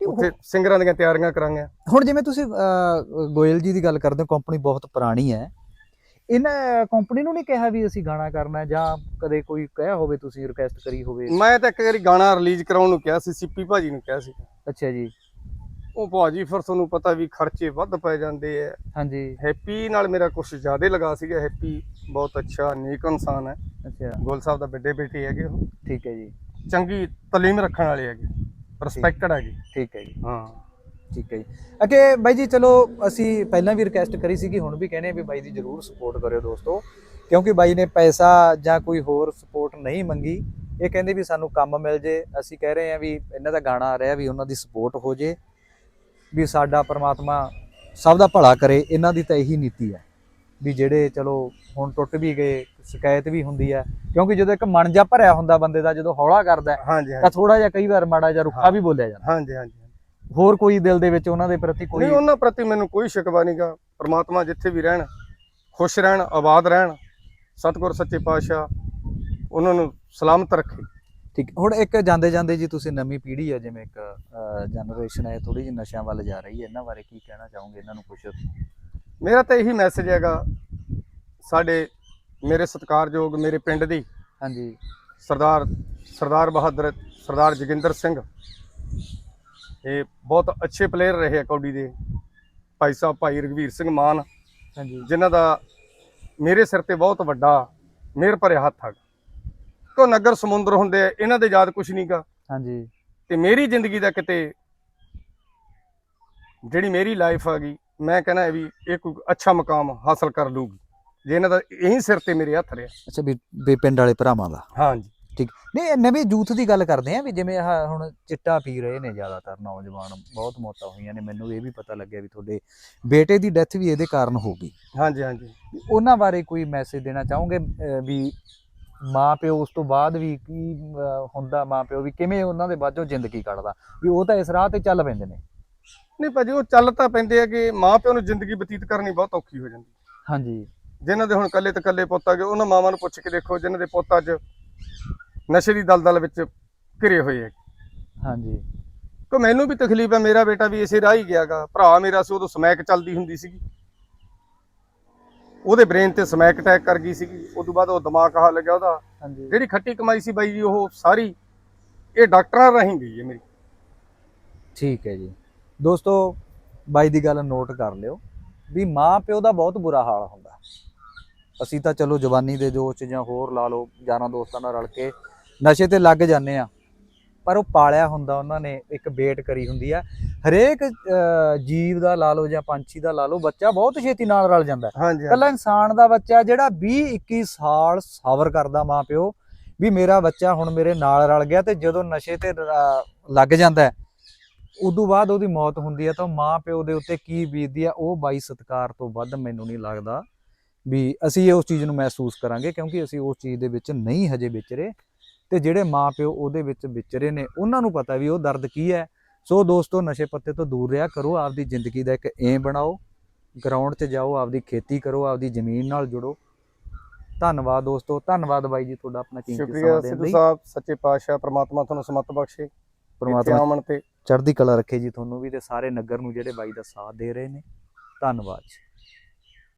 S2: ਉੱਥੇ ਸਿੰਗਰਾਂ ਦੀਆਂ ਤਿਆਰੀਆਂ ਕਰਾਂਗੇ
S1: ਹੁਣ ਜਿਵੇਂ ਤੁਸੀਂ ਗੋਇਲ ਜੀ ਦੀ ਗੱਲ ਕਰਦੇ ਹੋ ਕੰਪਨੀ ਬਹੁਤ ਪੁਰਾਣੀ ਹੈ। ਇਹਨਾਂ ਕੰਪਨੀ ਨੂੰ ਨਹੀਂ ਕਿਹਾ ਵੀ ਅਸੀਂ ਗਾਣਾ ਕਰਨਾ ਜਾਂ ਕਦੇ ਕੋਈ ਕਿਹਾ ਹੋਵੇ ਤੁਸੀਂ ਰਿਕੁਐਸਟ ਕਰੀ ਹੋਵੇ?
S2: ਮੈਂ ਤਾਂ ਇੱਕ ਵਾਰੀ ਗਾਣਾ ਰਿਲੀਜ਼ ਕਰਾਉਣ ਨੂੰ ਕਿਹਾ ਸੀ ਸਿੱਪੀ ਭਾਜੀ ਨੂੰ ਕਿਹਾ ਸੀ
S1: ਅੱਛਾ ਜੀ।
S2: ਉਹ ਭਾਜੀ ਫਿਰ ਤੁਹਾਨੂੰ ਪਤਾ ਵੀ ਖਰਚੇ ਵੱਧ ਪੈ ਜਾਂਦੇ ਆ
S1: ਹਾਂਜੀ।
S2: ਹੈਪੀ ਨਾਲ ਮੇਰਾ ਕੁਝ ਜ਼ਿਆਦਾ ਲਗਾ ਸੀਗਾ ਹੈਪੀ ਬਹੁਤ ਅੱਛਾ ਨੇਕ ਇਨਸਾਨ ਹੈ
S1: ਅੱਛਾ।
S2: ਗੋਲ ਸਾਹਿਬ ਦਾ ਵੱਡੇ ਬੇਟੇ ਹੈਗੇ ਉਹ।
S1: ਠੀਕ ਹੈ ਜੀ।
S2: ਚੰਗੀ ਤਾਲੀਮ ਰੱਖਣ ਵਾਲੇ ਹੈਗੇ। ਰਿਸਪੈਕਟਡ ਹੈਗੇ
S1: ਠੀਕ ਹੈ ਜੀ।
S2: ਹਾਂ।
S1: ਠੀਕ ਹੈ ਜੀ। ਅਕੇ ਬਾਈ ਜੀ ਚਲੋ ਅਸੀਂ ਪਹਿਲਾਂ ਵੀ ਰਿਕੁਐਸਟ ਕਰੀ ਸੀਗੀ ਹੁਣ ਵੀ ਕਹਿੰਦੇ ਆ ਵੀ ਬਾਈ ਦੀ ਜਰੂਰ ਸਪੋਰਟ ਕਰਿਓ ਦੋਸਤੋ ਕਿਉਂਕਿ ਬਾਈ ਨੇ ਪੈਸਾ ਜਾਂ ਕੋਈ ਹੋਰ ਸਪੋਰਟ ਨਹੀਂ ਮੰਗੀ। ਇਹ ਕਹਿੰਦੇ ਵੀ ਸਾਨੂੰ ਕੰਮ ਮਿਲ ਜੇ। ਅਸੀਂ ਕਹਿ ਰਹੇ ਆ ਵੀ ਇਹਨਾਂ ਦਾ ਗਾਣਾ ਆ ਰਿਹਾ ਵੀ ਉਹਨਾਂ ਦੀ ਸਪੋਰਟ ਹੋ ਜੇ ਵੀ ਸਾਡਾ ਪ੍ਰਮਾਤਮਾ ਸਭ ਦਾ ਭਲਾ ਕਰੇ ਇਹਨਾਂ ਦੀ ਤਾਂ ਇਹੀ ਨੀਤੀ ਹੈ ਵੀ ਜਿਹੜੇ ਚਲੋ ਹੁਣ ਟੁੱਟ ਵੀ ਗਏ ਸ਼ਿਕਾਇਤ ਵੀ ਹੁੰਦੀ ਹੈ ਕਿਉਂਕਿ ਜਦੋਂ ਇੱਕ ਮਨ ਜਾ ਭਰਿਆ ਹੁੰਦਾ ਬੰਦੇ ਦਾ ਜਦੋਂ ਹੌਲਾ ਕਰਦਾ ਤਾਂ ਥੋੜਾ ਜਿਹਾ ਕਈ ਵਾਰ ਮਾੜਾ ਜਿਹਾ ਰੁੱਖਾ ਵੀ ਬੋਲਿਆ ਜਾਂਦਾ।
S2: ਹਾਂਜੀ ਹਾਂਜੀ
S1: ਹੋਰ ਕੋਈ ਦਿਲ ਦੇ ਵਿੱਚ ਉਹਨਾਂ ਦੇ ਪ੍ਰਤੀ ਕੋਈ
S2: ਨਹੀਂ ਉਹਨਾਂ ਪ੍ਰਤੀ ਮੈਨੂੰ ਕੋਈ ਸ਼ਿਕਵਾ ਨਹੀਂਗਾ ਪ੍ਰਮਾਤਮਾ ਜਿੱਥੇ ਵੀ ਰਹਿਣ ਖੁਸ਼ ਰਹਿਣ ਆਬਾਦ ਰਹਿਣ ਸਤਿਗੁਰ ਸੱਚੇ ਪਾਤਸ਼ਾਹ ਉਹਨਾਂ ਨੂੰ ਸਲਾਮਤ ਰੱਖੇ।
S1: ਠੀਕ। ਹੁਣ ਇੱਕ ਜਾਂਦੇ ਜਾਂਦੇ ਜੀ ਤੁਸੀਂ ਨਵੀਂ ਪੀੜ੍ਹੀ ਹੈ ਜਿਵੇਂ ਇੱਕ ਜਨਰੇਸ਼ਨ ਹੈ ਥੋੜੀ ਜਿਹੀ ਨਸ਼ਿਆਂ ਵੱਲ ਜਾ ਰਹੀ ਹੈ। ਇਹਨਾਂ ਬਾਰੇ ਕੀ ਕਹਿਣਾ ਚਾਹੋਗੇ? ਇਹਨਾਂ ਨੂੰ ਕੁਝ
S2: ਮੇਰਾ ਤਾਂ ਇਹੀ ਮੈਸੇਜ ਹੈਗਾ ਸਾਡੇ ਮੇਰੇ ਸਤਿਕਾਰਯੋਗ ਮੇਰੇ ਪਿੰਡ ਦੀ
S1: ਹਾਂਜੀ।
S2: ਸਰਦਾਰ ਸਰਦਾਰ ਬਹਾਦਰ ਸਰਦਾਰ ਜੋਗਿੰਦਰ ਸਿੰਘ। ਇਹ ਬਹੁਤ ਅੱਛੇ ਪਲੇਅਰ ਰਹੇ ਆ ਕੌਡੀ ਦੇ। ਭਾਈ ਸਾਹਿਬ ਭਾਈ ਰਗਵੀਰ ਸਿੰਘ ਮਾਨ
S1: ਹਾਂਜੀ।
S2: ਜਿਨ੍ਹਾਂ ਦਾ ਮੇਰੇ ਸਿਰ ਤੇ ਬਹੁਤ ਵੱਡਾ ਮਿਹਰ ਭਰਿਆ ਹੱਥ ਹੈ ਕੋ ਨਗਰ ਸਮੁੰਦਰ ਹੁੰਦੇ ਆ ਇਹਨਾਂ ਦੇ ਯਾਦ ਕੁਛ ਨਹੀਂਗਾ
S1: ਹਾਂਜੀ।
S2: ਤੇ ਮੇਰੀ ਜ਼ਿੰਦਗੀ ਦਾ ਕਿਤੇ ਜਿਹੜੀ ਮੇਰੀ ਲਾਈਫ ਆ ਗਈ ਮੈਂ ਕਹਿੰਦਾ ਵੀ ਇਹ ਕੋਈ ਅੱਛਾ ਮਕਾਮ ਹਾਸਲ ਕਰ ਲੂਗੀ ਜੇ ਇਹਨਾਂ ਦਾ ਇਹੀ ਸਿਰ ਤੇ ਮੇਰੇ ਹੱਥ ਰਿਹਾ।
S1: ਅੱਛਾ ਵੀ ਵੀ ਪਿੰਡ ਵਾਲੇ ਭਰਾਵਾਂ ਦਾ।
S2: ਹਾਂਜੀ।
S1: ਠੀਕ। ਨਹੀਂ ਨਵੇਂ ਯੂਥ ਦੀ ਗੱਲ ਕਰਦੇ ਆ ਵੀ ਜਿਵੇਂ ਆਹ ਹੁਣ ਚਿੱਟਾ ਪੀ ਰਹੇ ਨੇ ਜ਼ਿਆਦਾਤਰ ਨੌਜਵਾਨ ਬਹੁਤ ਮੌਤਾਂ ਹੋਈਆਂ ਨੇ। ਮੈਨੂੰ ਇਹ ਵੀ ਪਤਾ ਲੱਗਿਆ ਵੀ ਤੁਹਾਡੇ ਬੇਟੇ ਦੀ ਡੈਥ ਵੀ ਇਹਦੇ ਕਾਰਨ ਹੋ ਗਈ।
S2: ਹਾਂਜੀ ਹਾਂਜੀ।
S1: ਉਹਨਾਂ ਬਾਰੇ ਕੋਈ ਮੈਸੇਜ ਦੇਣਾ ਚਾਹੋਗੇ? ਵੀ ਮਾਂ ਪਿਓ ਉਸ ਤੋਂ ਬਾਅਦ ਵੀ ਕੀ ਹੁੰਦਾ ਮਾਂ ਪਿਓ ਵੀ ਕਿਵੇਂ ਉਹਨਾਂ ਦੇ ਬਾਝੋਂ ਜ਼ਿੰਦਗੀ ਕੱਢਦਾ? ਵੀ ਉਹ ਤਾਂ ਇਸ ਰਾਹ ਤੇ ਚੱਲ ਪੈਂਦੇ ਨੇ।
S2: ਨਹੀਂ ਭਾਜੀ ਉਹ ਚੱਲ ਤਾਂ ਪੈਂਦੇ ਆ ਕਿ ਮਾਂ ਪਿਓ ਨੂੰ ਜ਼ਿੰਦਗੀ ਬਤੀਤ ਕਰਨੀ ਬਹੁਤ ਔਖੀ ਹੋ ਜਾਂਦੀ।
S1: ਹਾਂਜੀ।
S2: ਜਿਨ੍ਹਾਂ ਦੇ ਹੁਣ ਕੱਲੇ ਤੇ ਕੱਲੇ ਪੁੱਤ ਆ ਗਏ ਉਹਨਾਂ ਮਾਵਾਂ ਨੂੰ ਪੁੱਛ ਕੇ ਦੇਖੋ ਜਿਨ੍ਹਾਂ ਦੇ ਪੁੱਤ ਅੱਜ ਨਸ਼ੇ ਦੀ ਦਲਦਲ ਵਿੱਚ ਘਿਰੇ ਹੋਏ ਆ।
S1: ਹਾਂਜੀ।
S2: ਕੋ ਮੈਨੂੰ ਵੀ ਤਕਲੀਫ ਹੈ ਮੇਰਾ ਬੇਟਾ ਵੀ ਇਸੇ ਰਾਹ ਹੀ ਗਿਆਗਾ ਭਰਾ ਮੇਰਾ ਸੀ ਉਦੋਂ ਸਮੈਕ ਚੱਲਦੀ ਹੁੰਦੀ ਸੀਗੀ। ਉਹਦੇ ਬ੍ਰੇਨ ਤੇ ਸਮੈਕ ਅਟੈਕ ਕਰ ਗਈ ਸੀਗੀ। ਉਸ ਤੋਂ ਬਾਅਦ ਉਹ ਦਿਮਾਗ ਹਾਲ ਲੱਗਿਆ ਉਹਦਾ।
S1: ਹਾਂਜੀ।
S2: ਜਿਹੜੀ ਖੱਟੀ ਕਮਾਈ ਸੀ ਬਾਈ ਜੀ ਉਹ ਸਾਰੀ ਇਹ ਡਾਕਟਰਾਂ ਰਾਹੀਂ ਗਈ ਹੈ ਮੇਰੀ।
S1: ਠੀਕ ਹੈ ਜੀ। ਦੋਸਤੋ ਬਾਈ ਦੀ ਗੱਲ ਨੋਟ ਕਰ ਲਿਓ ਵੀ ਮਾਂ ਪਿਓ ਦਾ ਬਹੁਤ ਬੁਰਾ ਹਾਲ ਹੁੰਦਾ। ਅਸੀਂ ਤਾਂ ਚਲੋ ਜਵਾਨੀ ਦੇ ਜੋਸ਼ ਜਾਂ ਹੋਰ ਲਾ ਲਓ ਯਾਰਾਂ ਦੋਸਤਾਂ ਨਾਲ ਰਲ ਕੇ ਨਸ਼ੇ ਤੇ ਲੱਗ ਜਾਂਦੇ ਆ ਪਰ ਉਹ ਪਾਲਿਆ ਹੁੰਦਾ ਉਹਨਾਂ ਨੇ ਇੱਕ ਵੇਟ ਕਰੀ ਹੁੰਦੀ ਆ। ਹਰੇਕ ਜੀਵ ਦਾ ਲਾ ਲਓ ਜਾਂ ਪੰਛੀ ਦਾ ਲਾ ਲਓ ਬੱਚਾ ਬਹੁਤ ਛੇਤੀ ਨਾਲ ਰਲ ਜਾਂਦਾ ਕੱਲਾ ਇਨਸਾਨ ਦਾ ਬੱਚਾ ਜਿਹੜਾ 20 21 ਸਾਲ ਸਬਰ ਕਰਦਾ ਮਾਂ ਪਿਓ ਵੀ ਮੇਰਾ ਬੱਚਾ ਹੁਣ ਮੇਰੇ ਨਾਲ ਰਲ ਗਿਆ ਤੇ ਜਦੋਂ ਨਸ਼ੇ ਤੇ ਲੱਗ ਜਾਂਦਾ ਉਦੋਂ ਬਾਅਦ ਉਹਦੀ ਮੌਤ ਹੁੰਦੀ ਹੈ ਤਾਂ ਮਾਂ ਪਿਓ ਦੇ ਉੱਤੇ ਕੀ ਬੀਤਦੀ ਆ ਉਹ ਬਾਈ ਸਤਕਾਰ ਤੋਂ ਵੱਧ ਮੈਨੂੰ ਨਹੀਂ ਲੱਗਦਾ ਵੀ ਅਸੀਂ ਉਸ ਚੀਜ਼ ਨੂੰ ਮਹਿਸੂਸ ਕਰਾਂਗੇ ਕਿਉਂਕਿ ਅਸੀਂ ਉਸ ਚੀਜ਼ ਦੇ ਵਿੱਚ ਨਹੀਂ ਹਜੇ ਵਿਚਰੇ ਤੇ ਜਿਹੜੇ ਮਾਂ ਪਿਓ ਉਹਦੇ ਵਿੱਚ ਵਿਚਰੇ ਨੇ ਉਹਨਾਂ ਨੂੰ ਪਤਾ ਵੀ ਉਹ ਦਰਦ ਕੀ ਹੈ। ਸੋ ਦੋਸਤੋ ਨਸ਼ੇ ਪੱਤੇ ਤੋਂ ਦੂਰ ਰਿਹਾ ਕਰੋ ਆਪਦੀ ਜ਼ਿੰਦਗੀ ਦਾ ਇੱਕ ਏਮ ਬਣਾਓ ਗਰਾਊਂਡ 'ਤੇ ਜਾਓ ਆਪਦੀ ਖੇਤੀ ਕਰੋ ਆਪਦੀ ਜ਼ਮੀਨ ਨਾਲ ਜੁੜੋ। ਧੰਨਵਾਦ ਦੋਸਤੋ ਧੰਨਵਾਦ ਬਾਈ ਜੀ ਤੁਹਾਡਾ ਆਪਣਾ ਕੀਮਤੀ
S2: ਸ਼ੁਕਰੀਆ
S1: ਸਮਾਂ ਦੇਣ
S2: ਸਿੱਧੂ
S1: ਲਈ।
S2: ਸਾਹਿਬ ਸੱਚੇ ਪਾਤਸ਼ਾਹ ਪ੍ਰਮਾਤਮਾ ਤੁਹਾਨੂੰ ਸਮਤ ਬਖਸ਼ੇ।
S1: ਪ੍ਰਮਾਤਮਾ
S2: ਆਉਣ ਤੇ
S1: ਚੜ੍ਹਦੀ ਕਲਾ ਰੱਖੇ ਜੀ ਤੁਹਾਨੂੰ ਵੀ ਤੇ ਸਾਰੇ ਨਗਰ ਨੂੰ ਜਿਹੜੇ ਬਾਈ ਦਾ ਸਾਥ ਦੇ ਰਹੇ ਨੇ। ਧੰਨਵਾਦ ਜੀ।